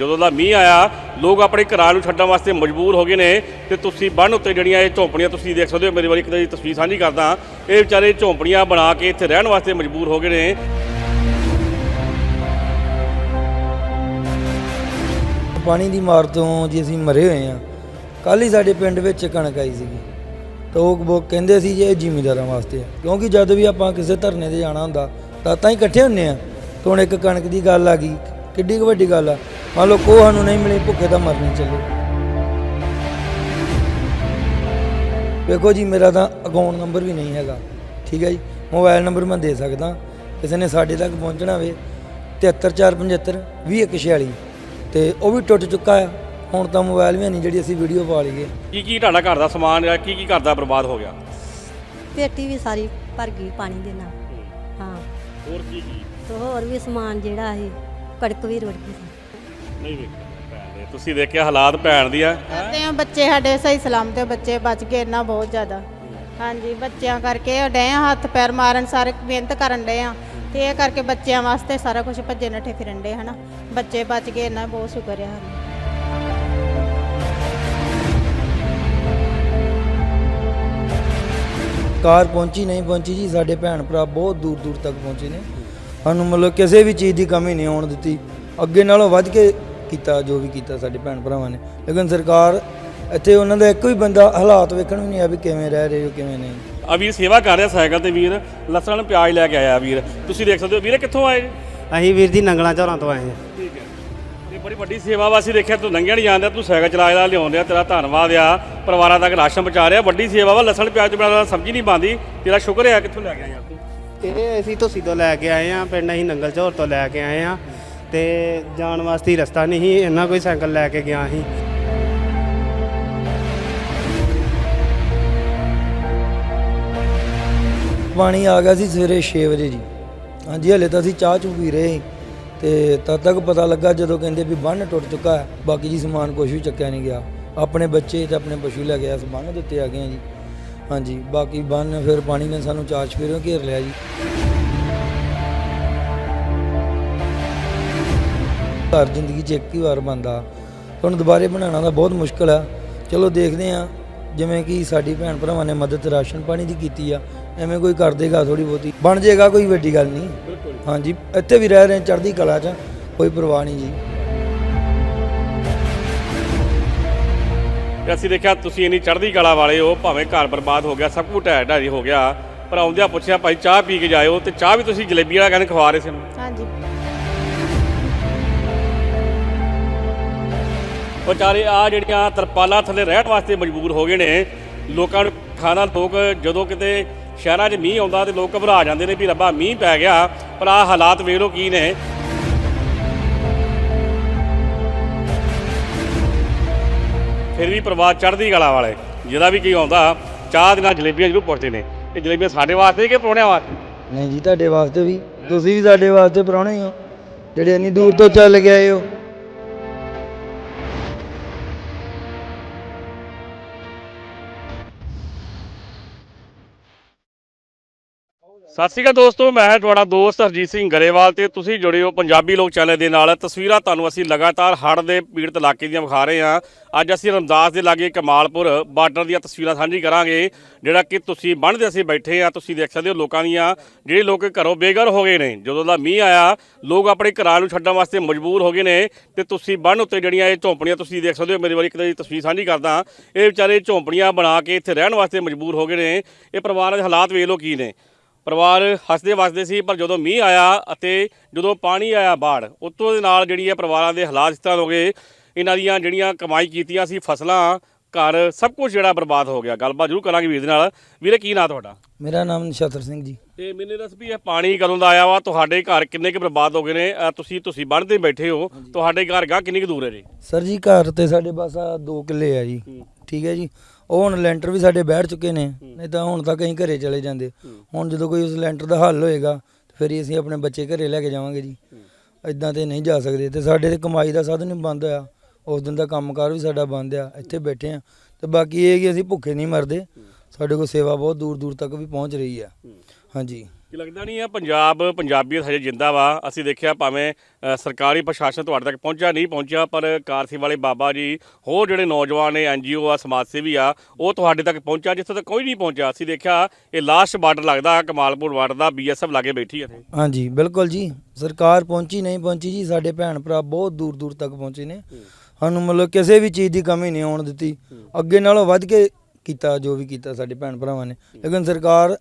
ਜਦੋਂ ਦਾ ਮੀਂਹ ਆਇਆ, ਲੋਕ ਆਪਣੇ ਘਰਾਂ ਨੂੰ ਛੱਡਣ ਵਾਸਤੇ ਮਜਬੂਰ ਹੋ ਗਏ ਨੇ ਤੇ ਤੁਸੀਂ ਬੰਨ ਉੱਤੇ ਜਿਹੜੀਆਂ ਇਹ ਝੌਂਪੜੀਆਂ ਤੁਸੀਂ ਦੇਖ ਸਕਦੇ ਹੋ, ਮੇਰੇ ਵਾਰੀ ਇੱਕ ਦੀ ਤਸਵੀਰ ਸਾਂਝੀ ਕਰਦਾ ਇਹ ਵਿਚਾਰੇ ਝੌਂਪੜੀਆਂ ਬਣਾ ਕੇ ਇੱਥੇ ਰਹਿਣ ਵਾਸਤੇ ਮਜਬੂਰ ਹੋ ਗਏ ਨੇ। ਪਾਣੀ ਦੀ ਮਾਰ ਤੋਂ ਜੀ ਅਸੀਂ ਮਰੇ ਹੋਏ ਆ ਕੱਲ ਹੀ ਸਾਡੇ ਪਿੰਡ ਵਿੱਚ ਕਣਕ ਆਈ ਸੀਗੀ। ਤਾਂ ਉਹ ਉਹ ਕਹਿੰਦੇ ਸੀ ਜੇ, ਇਹ ਜ਼ਿਮੀਂਦਾਰਾਂ ਵਾਸਤੇ ਆ। ਕਿਉਂਕਿ ਜਦ ਵੀ ਆਪਾਂ ਕਿਸੇ ਧਰਨੇ ਤੇ ਜਾਣਾ ਹੁੰਦਾ, ਤਾਂ ਤਾਂ ਹੀ ਇਕੱਠੇ ਹੁੰਨੇ ਆ ਤਾਂ ਹੁਣ ਇੱਕ ਕਣਕ ਦੀ ਗੱਲ ਆ ਗਈ। ਕਿੱਡੀ ਕੁ ਵੱਡੀ ਗੱਲ ਆ। ਮੰਨ ਲਓ ਕੋਹ ਸਾਨੂੰ ਨਹੀਂ ਮਿਲੇ ਭੁੱਖੇ ਤਾਂ ਮਰਨੇ ਚੱਲੇ। ਵੇਖੋ ਜੀ ਮੇਰਾ ਤਾਂ ਅਕਾਊਂਟ ਨੰਬਰ ਵੀ ਨਹੀਂ ਹੈਗਾ। ਠੀਕ ਹੈ ਜੀ ਮੋਬਾਈਲ ਨੰਬਰ ਮੈਂ ਦੇ ਸਕਦਾ। ਕਿਸੇ ਨੇ ਸਾਡੇ ਤੱਕ ਪਹੁੰਚਣਾ ਹੋਵੇ 73475 2146 ਤੇ ਉਹ ਵੀ ਟੁੱਟ ਚੁੱਕਾ ਆ। ਹੁਣ ਤਾਂ ਮੋਬਾਈਲ ਵੀ ਨਹੀਂ ਜਿਹੜੀ ਅਸੀਂ ਵੀਡੀਓ ਪਾ ਲਈਏ। ਕੀ ਕੀ ਤੁਹਾਡਾ ਘਰ ਦਾ ਸਮਾਨ ਜਾਂ ਕੀ ਕੀ ਘਰ ਦਾ ਬਰਬਾਦ ਹੋ ਗਿਆ? ਪੇਟੀ ਵੀ ਸਾਰੀ ਭਰ ਗਈ ਪਾਣੀ ਦੇ ਨਾਲ। ਹਾਂ। ਹੋਰ ਕੀ ਕੀ? ਤੇ ਹੋਰ ਵੀ ਸਮਾਨ ਜਿਹੜਾ ਇਹ ਕੜਕ ਵੀ ਰੁੜ ਗਈ ਸੀ। ਨਹੀਂ ਵੇਖਿਆ ਭੈਣ ਦੇ। ਤੁਸੀਂ ਦੇਖਿਆ ਹਾਲਾਤ ਭੈਣ ਦੀ ਆ? ਕਰਦੇ ਆ ਬੱਚੇ ਸਾਡੇ ਸਹੀ ਸਲਾਮਤ ਆ, ਬੱਚੇ ਬਚ ਗਏ ਇੰਨਾ ਬਹੁਤ ਜ਼ਿਆਦਾ। ਹਾਂਜੀ ਬੱਚਿਆਂ ਕਰਕੇ ਡੇ ਆ ਹੱਥ ਪੈਰ ਮਾਰਨ ਸਾਰੇ ਮਿਹਨਤ ਕਰਨ ਡੇ ਆ। ਤੇ ਇਹ ਕਰਕੇ ਬੱਚਿਆਂ ਵਾਸਤੇ ਸਾਰਾ ਕੁਝ ਭੱਜੇ ਨੱਠੇ ਫਿਰਨ ਡੇ ਹਨਾ। ਬੱਚੇ ਬਚ ਗਏ ਇੰਨਾ ਬਹੁਤ ਸ਼ੁਕਰ ਆ ਸਾਨੂੰ। ਕਾਰ ਪਹੁੰਚੀ ਨਹੀਂ ਪਹੁੰਚੀ ਜੀ ਸਾਡੇ ਭੈਣ ਭਰਾ ਬਹੁਤ ਦੂਰ ਦੂਰ ਤੱਕ ਪਹੁੰਚੇ ਨੇ। ਸਾਨੂੰ ਮਤਲਬ ਕਿਸੇ ਵੀ ਚੀਜ਼ ਦੀ ਕਮੀ ਨਹੀਂ ਆਉਣ ਦਿੱਤੀ। ਅੱਗੇ ਨਾਲੋਂ ਵੱਧ ਕੇ ਕੀਤਾ ਜੋ ਵੀ ਕੀਤਾ ਸਾਡੇ ਭੈਣ ਭਰਾਵਾਂ ਨੇ। ਲੇਕਿਨ ਸਰਕਾਰ ਇੱਥੇ ਉਹਨਾਂ ਦਾ ਇੱਕ ਵੀ ਬੰਦਾ ਹਾਲਾਤ ਵੇਖਣ ਨੂੰ ਨਹੀਂ ਆ ਵੀ ਕਿਵੇਂ ਰਹਿ ਰਹੇ ਹੋ ਕਿਵੇਂ ਨਹੀਂ। ਆ ਵੀਰ ਸੇਵਾ ਕਰ ਰਿਹਾ ਸਾਈਕਲ ਤੇ ਵੀਰ। ਲਸਣ ਪਿਆਜ਼ ਲੈ ਕੇ ਆਇਆ ਵੀਰ। ਤੁਸੀਂ ਦੇਖ ਸਕਦੇ ਹੋ ਵੀਰੇ ਕਿੱਥੋਂ ਆਏ? ਜੀ? ਅਸੀਂ ਵੀਰ ਜੀ ਨੰਗਲਾਂ ਝੋਰਾਂ ਤੋਂ ਆਏ ਹਾਂ। ਠੀਕ ਹੈ। ਇਹ ਬੜੀ ਵੱਡੀ ਸੇਵਾ ਵਾਸੀ ਦੇਖਿਆ ਤੂੰ ਲੰਘਿਆ ਨਹੀਂ ਜਾਂਦਾ ਤੂੰ ਸਾਈਕਲ ਚਲਾ ਕੇ ਲਿਆਉਂਦੇ ਆ ਤੇਰਾ ਧੰਨਵਾਦ ਆ। ਪਰਿਵਾਰਾਂ ਤੱਕ ਰਾਸ਼ਨ ਪਹੁੰਚਾ ਰਿਹਾ ਵੱਡੀ ਸੇਵਾ ਵਾ ਲਸਣ ਪਿਆਜ਼ ਬਿਨਾਂ ਸਬਜ਼ੀ ਨਹੀਂ ਬਣਦੀ। ਤੇਰਾ ਸ਼ੁਕਰ ਹੈ ਕਿੱਥੋਂ ਲੈ ਕੇ ਆਇਆ ਇਹ ਅਸੀਂ ਧੁੱਸੀ ਤੋਂ ਲੈ ਕੇ ਆਏ ਹਾਂ, ਪਿੰਡ ਅਸੀਂ ਨੰਗਲ ਝੋਰ ਤੋਂ ਲੈ ਕੇ ਆਏ ਹਾਂ ਤੇ ਜਾਣ ਵਾਸਤੇ ਰਸਤਾ ਨਹੀਂ ਸੀ ਇਹਨਾਂ ਕੋਈ ਸਾਈਕਲ ਲੈ ਕੇ ਗਿਆ ਸੀ। ਪਾਣੀ ਆ ਗਿਆ ਸੀ ਸਵੇਰੇ 6 ਵਜੇ ਜੀ। ਹਾਂਜੀ, ਹਲੇ ਤਾਂ ਅਸੀਂ ਚਾਹ ਚੂ ਪੀ ਰਹੇ ਸੀ ਤੇ ਤਦ ਤੱਕ ਪਤਾ ਲੱਗਾ ਜਦੋਂ ਕਹਿੰਦੇ ਵੀ ਬੰਨ ਟੁੱਟ ਚੁੱਕਾ ਹੈ, ਬਾਕੀ ਜੀ ਸਮਾਨ ਕੁਝ ਵੀ ਚੱਕਿਆ ਨਹੀਂ ਗਿਆ। ਆਪਣੇ ਬੱਚੇ ਤੇ ਆਪਣੇ ਪਸ਼ੂ ਲੈ ਗਿਆ ਬੰਨ ਦੇ ਉੱਤੇ ਆ ਗਏ ਜੀ। ਹਾਂਜੀ ਬਾਕੀ ਬੰਨ ਫਿਰ ਪਾਣੀ ਨੇ ਸਾਨੂੰ ਚਾਰ ਚਫੇਰਿਓਂ ਘੇਰ ਲਿਆ ਜੀ। ਘਰ ਜ਼ਿੰਦਗੀ 'ਚ ਇੱਕ ਹੀ ਵਾਰ ਬੰਦਾ ਹੁਣ ਦੁਬਾਰੇ ਬਣਾਉਣਾ ਤਾਂ ਬਹੁਤ ਮੁਸ਼ਕਲ ਆ। ਚਲੋ ਦੇਖਦੇ ਆ ਜਿਵੇਂ ਕਿ ਸਾਡੀ ਭੈਣ ਭਰਾਵਾਂ ਨੇ ਮਦਦ ਰਾਸ਼ਨ ਪਾਣੀ ਦੀ ਕੀਤੀ ਆ ਐਵੇਂ ਕੋਈ ਕਰ ਦੇਗਾ ਥੋੜੀ ਬਹੁਤੀ। ਬਣ ਜਾਏਗਾ ਕੋਈ ਵੱਡੀ ਗੱਲ ਨਹੀਂ। ਹਾਂਜੀ ਇੱਥੇ ਵੀ ਰਹਿ ਰਹੇ ਚੜ੍ਹਦੀ ਕਲਾ 'ਚ ਕੋਈ ਪਰਵਾਹ ਨਹੀਂ ਜੀ। ਤੇ ਅਸੀਂ ਦੇਖਿਆ ਤੁਸੀਂ ਇੰਨੀ ਚੜ੍ਹਦੀ ਕਲਾ ਵਾਲੇ ਹੋ ਭਾਵੇਂ ਘਰ ਬਰਬਾਦ ਹੋ ਗਿਆ ਸਭ ਕੁਝ ਢਹਿ ਢਾਰੀ ਹੋ ਗਿਆ ਪਰ ਆਉਂਦਿਆਂ ਪੁੱਛਿਆ ਭਾਈ ਚਾਹ ਪੀ ਕੇ ਜਾਇਓ ਤੇ ਚਾਹ ਵੀ ਤੁਸੀਂ ਜਲੇਬੀ ਵਾਲਾ ਕਹਿੰਦੇ ਖਵਾ ਰਹੇ ਸੀ ਨੂੰ ਹਾਂਜੀ। ਵਿਚਾਰੇ ਆ ਜਿਹੜੀਆਂ ਤਰਪਾਲਾਂ ਥੱਲੇ ਰਹਿਣ ਵਾਸਤੇ ਮਜਬੂਰ ਹੋ ਗਏ ਨੇ ਲੋਕਾਂ ਨੂੰ ਖਾਣਾ ਲੋਕ ਜਦੋਂ ਕਿਤੇ ਸ਼ਹਿਰਾਂ 'ਚ ਮੀਂਹ ਆਉਂਦਾ ਤੇ ਲੋਕ ਘਬਰਾ ਜਾਂਦੇ ਨੇ ਵੀ ਰੱਬਾ ਮੀਂਹ ਪੈ ਗਿਆ ਪਰ ਆ ਹਾਲਾਤ ਵੇਖ ਲਓ ਕੀ ਨੇ। ਫਿਰ ਵੀ ਪਰਿਵਾਰ ਚੜ੍ਹਦੀ ਕਲਾ ਵਾਲੇ, ਜਿਹਦਾ ਵੀ ਕੀ ਆਉਂਦਾ, ਚਾਹ ਦੇ ਨਾਲ ਜਲੇਬੀਆਂ ਜ਼ਰੂਰ ਪੁੱਛਦੇ ਨੇ, ਇਹ ਜਲੇਬੀਆਂ ਸਾਡੇ ਵਾਸਤੇ ਕਿ ਪਰੋਣਿਆਂ ਵਾਸਤੇ? ਨਹੀਂ ਜੀ, ਤੁਹਾਡੇ ਵਾਸਤੇ ਵੀ, ਤੁਸੀਂ ਵੀ ਸਾਡੇ ਵਾਸਤੇ ਪ੍ਰਾਹੁਣੇ ਹੋ, ਜਿਹੜੇ ਇੰਨੀ ਦੂਰ ਤੋਂ ਚੱਲ ਕੇ ਆਏ ਹੋ। ਸਤਿ ਸ਼੍ਰੀ ਅਕਾਲ ਦੋਸਤੋ, ਮੈਂ ਤੁਹਾਡਾ ਦੋਸਤ ਹਰਜੀਤ ਸਿੰਘ ਗਰੇਵਾਲ ਤੇ ਤੁਸੀਂ ਜੁੜੇ ਹੋ ਪੰਜਾਬੀ ਲੋਕ ਚੈਨਲ ਦੇ ਨਾਲ। ਤਸਵੀਰਾਂ ਤੁਹਾਨੂੰ ਅਸੀਂ ਲਗਾਤਾਰ ਹੜ੍ਹ ਦੇ ਪੀੜਤ ਇਲਾਕੇ ਦੀਆਂ ਵਿਖਾ ਰਹੇ ਹਾਂ। ਅੱਜ ਅਸੀਂ ਰਮਦਾਸ ਦੇ ਲਾਗੇ ਕਮਾਲਪੁਰ ਬਾਰਡਰ ਦੀਆਂ ਤਸਵੀਰਾਂ ਸਾਂਝੀ ਕਰਾਂਗੇ, ਜਿਹੜਾ ਕਿ ਤੁਸੀਂ ਬੰਨ੍ਹ ਦੇ ਅਸੀਂ ਬੈਠੇ ਆ ਤੁਸੀਂ ਦੇਖ ਸਕਦੇ ਹੋ ਲੋਕਾਂ ਦੀਆਂ, ਜਿਹੜੇ ਲੋਕ ਘਰੋਂ ਬੇਘਰ ਹੋ ਗਏ ਨੇ, ਜਦੋਂ ਦਾ ਮੀਂਹ ਆਇਆ, ਲੋਕ ਆਪਣੇ ਘਰਾਂ ਨੂੰ ਛੱਡਣ ਵਾਸਤੇ ਮਜਬੂਰ ਹੋ ਗਏ ਨੇ ਤੇ ਤੁਸੀਂ ਬੰਨ੍ਹ ਉੱਤੇ ਜਿਹੜੀਆਂ ਇਹ ਝੌਂਪੜੀਆਂ ਤੁਸੀਂ ਦੇਖ ਸਕਦੇ ਹੋ, ਮੇਰੇ ਵਾਰੀ ਇੱਕ ਦੀ ਤਸਵੀਰ ਸਾਂਝੀ ਕਰਦਾ ਇਹ ਵਿਚਾਰੇ ਝੌਂਪੜੀਆਂ ਬਣਾ ਕੇ ਇੱਥੇ ਰਹਿਣ ਵਾਸਤੇ ਮਜਬੂਰ ਹੋ ਗਏ ਨੇ। ਇਹ ਪਰਿਵਾਰਾਂ ਦੇ ਹਾਲਾਤ ਵੇਖ ਲਓ ਕੀ ਨੇ। ਪਰਿਵਾਰ ਹੱਸਦੇ ਵਸਦੇ ਸੀ ਪਰ ਜਦੋਂ ਮੀਂਹ ਆਇਆ ਅਤੇ ਜਦੋਂ ਪਾਣੀ ਆਇਆ ਬਾੜ ਉਤੋਂ ਦੇ ਨਾਲ ਜਿਹੜੀ ਹੈ ਪਰਿਵਾਰਾਂ ਦੇ ਹਾਲਾਤ ਇਸ ਤਰ੍ਹਾਂ ਹੋ ਗਏ ਇਹਨਾਂ ਦੀਆਂ ਜਿਹੜੀਆਂ ਕਮਾਈ ਕੀਤੀਆਂ ਸੀ ਫਸਲਾਂ ਘਰ ਸਭ ਕੁਝ ਜਿਹੜਾ ਬਰਬਾਦ ਹੋ ਗਿਆ। ਗੱਲਬਾਤ ਜ਼ਰੂਰ ਕਰਾਂਗੇ ਵੀਰ ਦੇ ਨਾਲ। ਵੀਰੇ ਕੀ ਨਾਂ ਤੁਹਾਡਾ? ਮੇਰਾ ਨਾਮ ਨਛੱਤਰ ਸਿੰਘ ਜੀ। ਤੇ ਮੈਨੂੰ ਦੱਸ ਵੀ ਇਹ ਪਾਣੀ ਕਦੋਂ ਦਾ ਆਇਆ ਵਾ? ਤੁਹਾਡੇ ਘਰ ਕਿੰਨੇ ਕੁ ਬਰਬਾਦ ਹੋ ਗਏ ਨੇ? ਅਹ ਤੁਸੀਂ ਤੁਸੀਂ ਬੰਨ੍ਹਦੇ ਬੈਠੇ ਹੋ। ਤੁਹਾਡੇ ਘਰ ਗਾ ਕਿੰਨੀ ਕੁ ਦੂਰ ਹੈ ਜੀ? ਸਰ ਜੀ ਘਰ ਤੇ ਸਾਡੇ ਬਸ ਆ 2 ਕਿੱਲੇ ਆ ਜੀ। ਠੀਕ ਹੈ ਜੀ। ਉਹ ਹੁਣ ਲੈਂਟਰ ਵੀ ਸਾਡੇ ਬੈਠ ਚੁੱਕੇ ਨੇ ਨਹੀਂ ਤਾਂ ਹੁਣ ਤਾਂ ਕहीं ਘਰੇ ਚਲੇ ਜਾਂਦੇ। ਹੁਣ ਜਦੋਂ ਕੋਈ ਉਸ ਲੈਂਟਰ ਦਾ ਹੱਲ ਹੋਏਗਾ ਫਿਰ ਹੀ ਅਸੀਂ ਆਪਣੇ ਬੱਚੇ ਘਰੇ ਲੈ ਕੇ ਜਾਵਾਂਗੇ ਜੀ। ਇਦਾਂ ਤੇ ਨਹੀਂ ਜਾ ਸਕਦੇ। ਤੇ ਸਾਡੇ ਤੇ ਕਮਾਈ ਦਾ ਸਾਧਨ ਵੀ ਬੰਦ ਹੋਇਆ। ਉਸ ਦਿਨ ਦਾ ਕੰਮਕਾਰ ਵੀ ਸਾਡਾ ਬੰਦ ਆ। ਇੱਥੇ ਬੈਠੇ ਆ। ਤੇ ਬਾਕੀ ਇਹ ਕਿ ਅਸੀਂ ਭੁੱਖੇ ਨਹੀਂ ਮਰਦੇ। ਸਾਡੇ ਕੋਲ ਸੇਵਾ ਬਹੁਤ ਦੂਰ ਦੂਰ ਤੱਕ ਵੀ ਪਹੁੰਚ ਰਹੀ ਆ। ਹਾਂਜੀ। ਕੀ ਲੱਗਦਾ ਨਹੀਂ ਆ ਪੰਜਾਬ ਪੰਜਾਬੀਅਤ ਹਜੇ ਜਿੰਦਾ ਵਾ। ਅਸੀਂ ਦੇਖਿਆ ਭਾਵੇਂ ਅ, ਸਰਕਾਰੀ ਪ੍ਰਸ਼ਾਸਨ ਤੁਹਾਡੇ ਤੱਕ ਪਹੁੰਚਿਆ ਨਹੀਂ ਪਹੁੰਚਿਆ ਪਰ ਕਾਰਸੀ ਵਾਲੇ ਬਾਬਾ ਜੀ ਹੋਰ ਜਿਹੜੇ ਨੌਜਵਾਨ ਨੇ ਐਨਜੀਓ ਆ ਸਮਾਜ ਸੇਵੀ ਆ ਉਹ ਤੁਹਾਡੇ ਤੱਕ ਪਹੁੰਚਿਆ ਜਿੱਥੇ ਤੱਕ ਕੋਈ ਨਹੀਂ ਪਹੁੰਚਿਆ। ਅਸੀਂ ਦੇਖਿਆ ਇਹ ਲਾਸਟ ਬਾਰਡਰ ਲੱਗਦਾ ਕਮਾਲਪੁਰ ਬਾਰਡਰ ਦਾ ਬੀਐਸਐਫ ਲਾਗੇ ਬੈਠੀ ਇੱਥੇ। ਹਾਂਜੀ ਬਿਲਕੁਲ ਜੀ। ਸਰਕਾਰ ਪਹੁੰਚੀ ਨਹੀਂ ਪਹੁੰਚੀ ਜੀ ਸਾਡੇ ਭੈਣ ਭਰਾ ਬਹੁਤ ਦੂਰ ਦੂਰ ਤੱਕ ਪਹੁੰਚੇ ਨੇ। ਸਾਨੂੰ ਮਤਲਬ ਕਿਸੇ ਵੀ ਚੀਜ਼ ਦੀ ਕਮੀ ਨਹੀਂ ਆਉਣ ਦਿੱਤੀ। ਅੱਗੇ ਨਾਲੋਂ ਵੱਧ ਕੇ ਕੀਤਾ ਜੋ ਵੀ ਕੀਤਾ ਸਾਡੇ ਭੈਣ ਭਰਾਵਾਂ ਨੇ। ਲੇਕਿਨ ਸਰਕਾਰ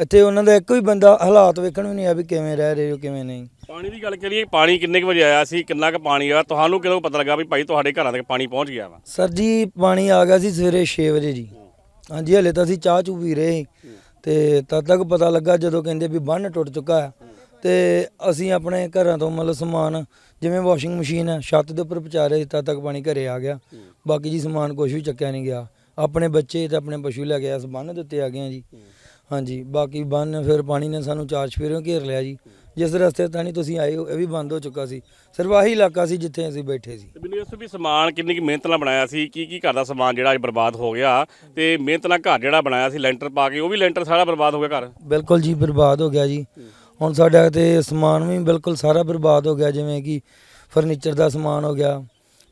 ਇੱਥੇ ਉਹਨਾਂ ਦਾ ਇੱਕ ਵੀ ਬੰਦਾ ਹਾਲਾਤ ਵੇਖਣ ਵੀ ਨਹੀਂ ਆ ਵੀ ਕਿਵੇਂ ਰਹਿ ਰਹੇ ਹੋ ਕਿਵੇਂ ਨਹੀਂ। ਪਾਣੀ ਦੀ ਗੱਲ ਕਰੀਏ ਪਾਣੀ ਕਿੰਨੇ ਕੁ ਵਜੇ ਆਇਆ ਸੀ ਕਿੰਨਾ ਕੁ ਪਾਣੀ ਆ ਤੁਹਾਨੂੰ ਕਿਦੋਂ ਪਤਾ ਲੱਗਾ ਵੀ ਭਾਈ ਤੁਹਾਡੇ ਘਰਾਂ ਤੱਕ ਪਾਣੀ ਪਹੁੰਚ ਗਿਆ ਵਾ? ਸਰ ਜੀ ਪਾਣੀ ਆ ਗਿਆ ਸੀ ਸਵੇਰੇ 6 ਵਜੇ ਜੀ। ਹਾਂਜੀ ਹਲੇ ਤਾਂ ਅਸੀਂ ਚਾਹ ਚੂ ਪੀ ਰਹੇ ਸੀ। ਤੇ ਤਦ ਤੱਕ ਪਤਾ ਲੱਗਾ ਜਦੋਂ ਕਹਿੰਦੇ ਵੀ ਬੰਨ ਟੁੱਟ ਚੁੱਕਾ ਹੈ। ਤੇ ਅਸੀਂ ਆਪਣੇ ਘਰਾਂ ਤੋਂ ਮਤਲਬ ਸਮਾਨ ਜਿਵੇਂ ਵਾਸ਼ਿੰਗ ਮਸ਼ੀਨ ਹੈ ਛੱਤ ਦੇ ਉੱਪਰ ਪਹੁੰਚਾ ਰਹੇ ਸੀ, ਤਦ ਤੱਕ ਪਾਣੀ ਘਰੇ ਆ ਗਿਆ। ਬਾਕੀ ਜੀ ਸਮਾਨ ਕੁਝ ਵੀ ਚੱਕਿਆ ਨਹੀਂ ਗਿਆ। ਆਪਣੇ ਬੱਚੇ ਤੇ ਆਪਣੇ ਪਸ਼ੂ ਲੈ ਕੇ ਇਸ ਬੰਨ ਦੇ ਉੱਤੇ ਆ ਗਏ ਆ ਜੀ। ਹਾਂਜੀ ਬਾਕੀ ਬੰਨ ਫਿਰ ਪਾਣੀ ਨੇ ਸਾਨੂੰ ਚਾਰ ਚਫੇਰਿਓਂ ਘੇਰ ਲਿਆ ਜੀ। ਜਿਸ ਰਸਤੇ ਤਾਂ ਤੁਸੀਂ ਆਏ ਹੋ ਇਹ ਵੀ ਬੰਦ ਹੋ ਚੁੱਕਾ ਸੀ। ਸਿਰਫ ਆਹੀ ਇਲਾਕਾ ਸੀ ਜਿੱਥੇ ਅਸੀਂ ਬੈਠੇ ਸੀ। ਤੇ ਮੈਨੂੰ ਇਸ ਵੀ ਸਮਾਨ ਕਿੰਨੀ ਕੁ ਮਿਹਨਤ ਨਾਲ ਬਣਾਇਆ ਸੀ? ਕੀ ਕੀ ਘਰ ਦਾ ਸਮਾਨ ਜਿਹੜਾ ਅੱਜ ਬਰਬਾਦ ਹੋ ਗਿਆ? ਤੇ ਮਿਹਨਤ ਨਾਲ ਘਰ ਜਿਹੜਾ ਬਣਾਇਆ ਸੀ ਲੈਂਟਰ ਪਾ ਕੇ ਉਹ ਵੀ ਲੈਂਟਰ ਸਾਰਾ ਬਰਬਾਦ ਹੋ ਗਿਆ ਘਰ? ਬਿਲਕੁਲ ਜੀ ਬਰਬਾਦ ਹੋ ਗਿਆ ਜੀ। ਹੁਣ ਸਾਡਾ ਤੇ ਸਮਾਨ ਵੀ ਬਿਲਕੁਲ ਸਾਰਾ ਬਰਬਾਦ ਹੋ ਗਿਆ ਜਿਵੇਂ ਕਿ ਫਰਨੀਚਰ ਦਾ ਸਮਾਨ ਹੋ ਗਿਆ।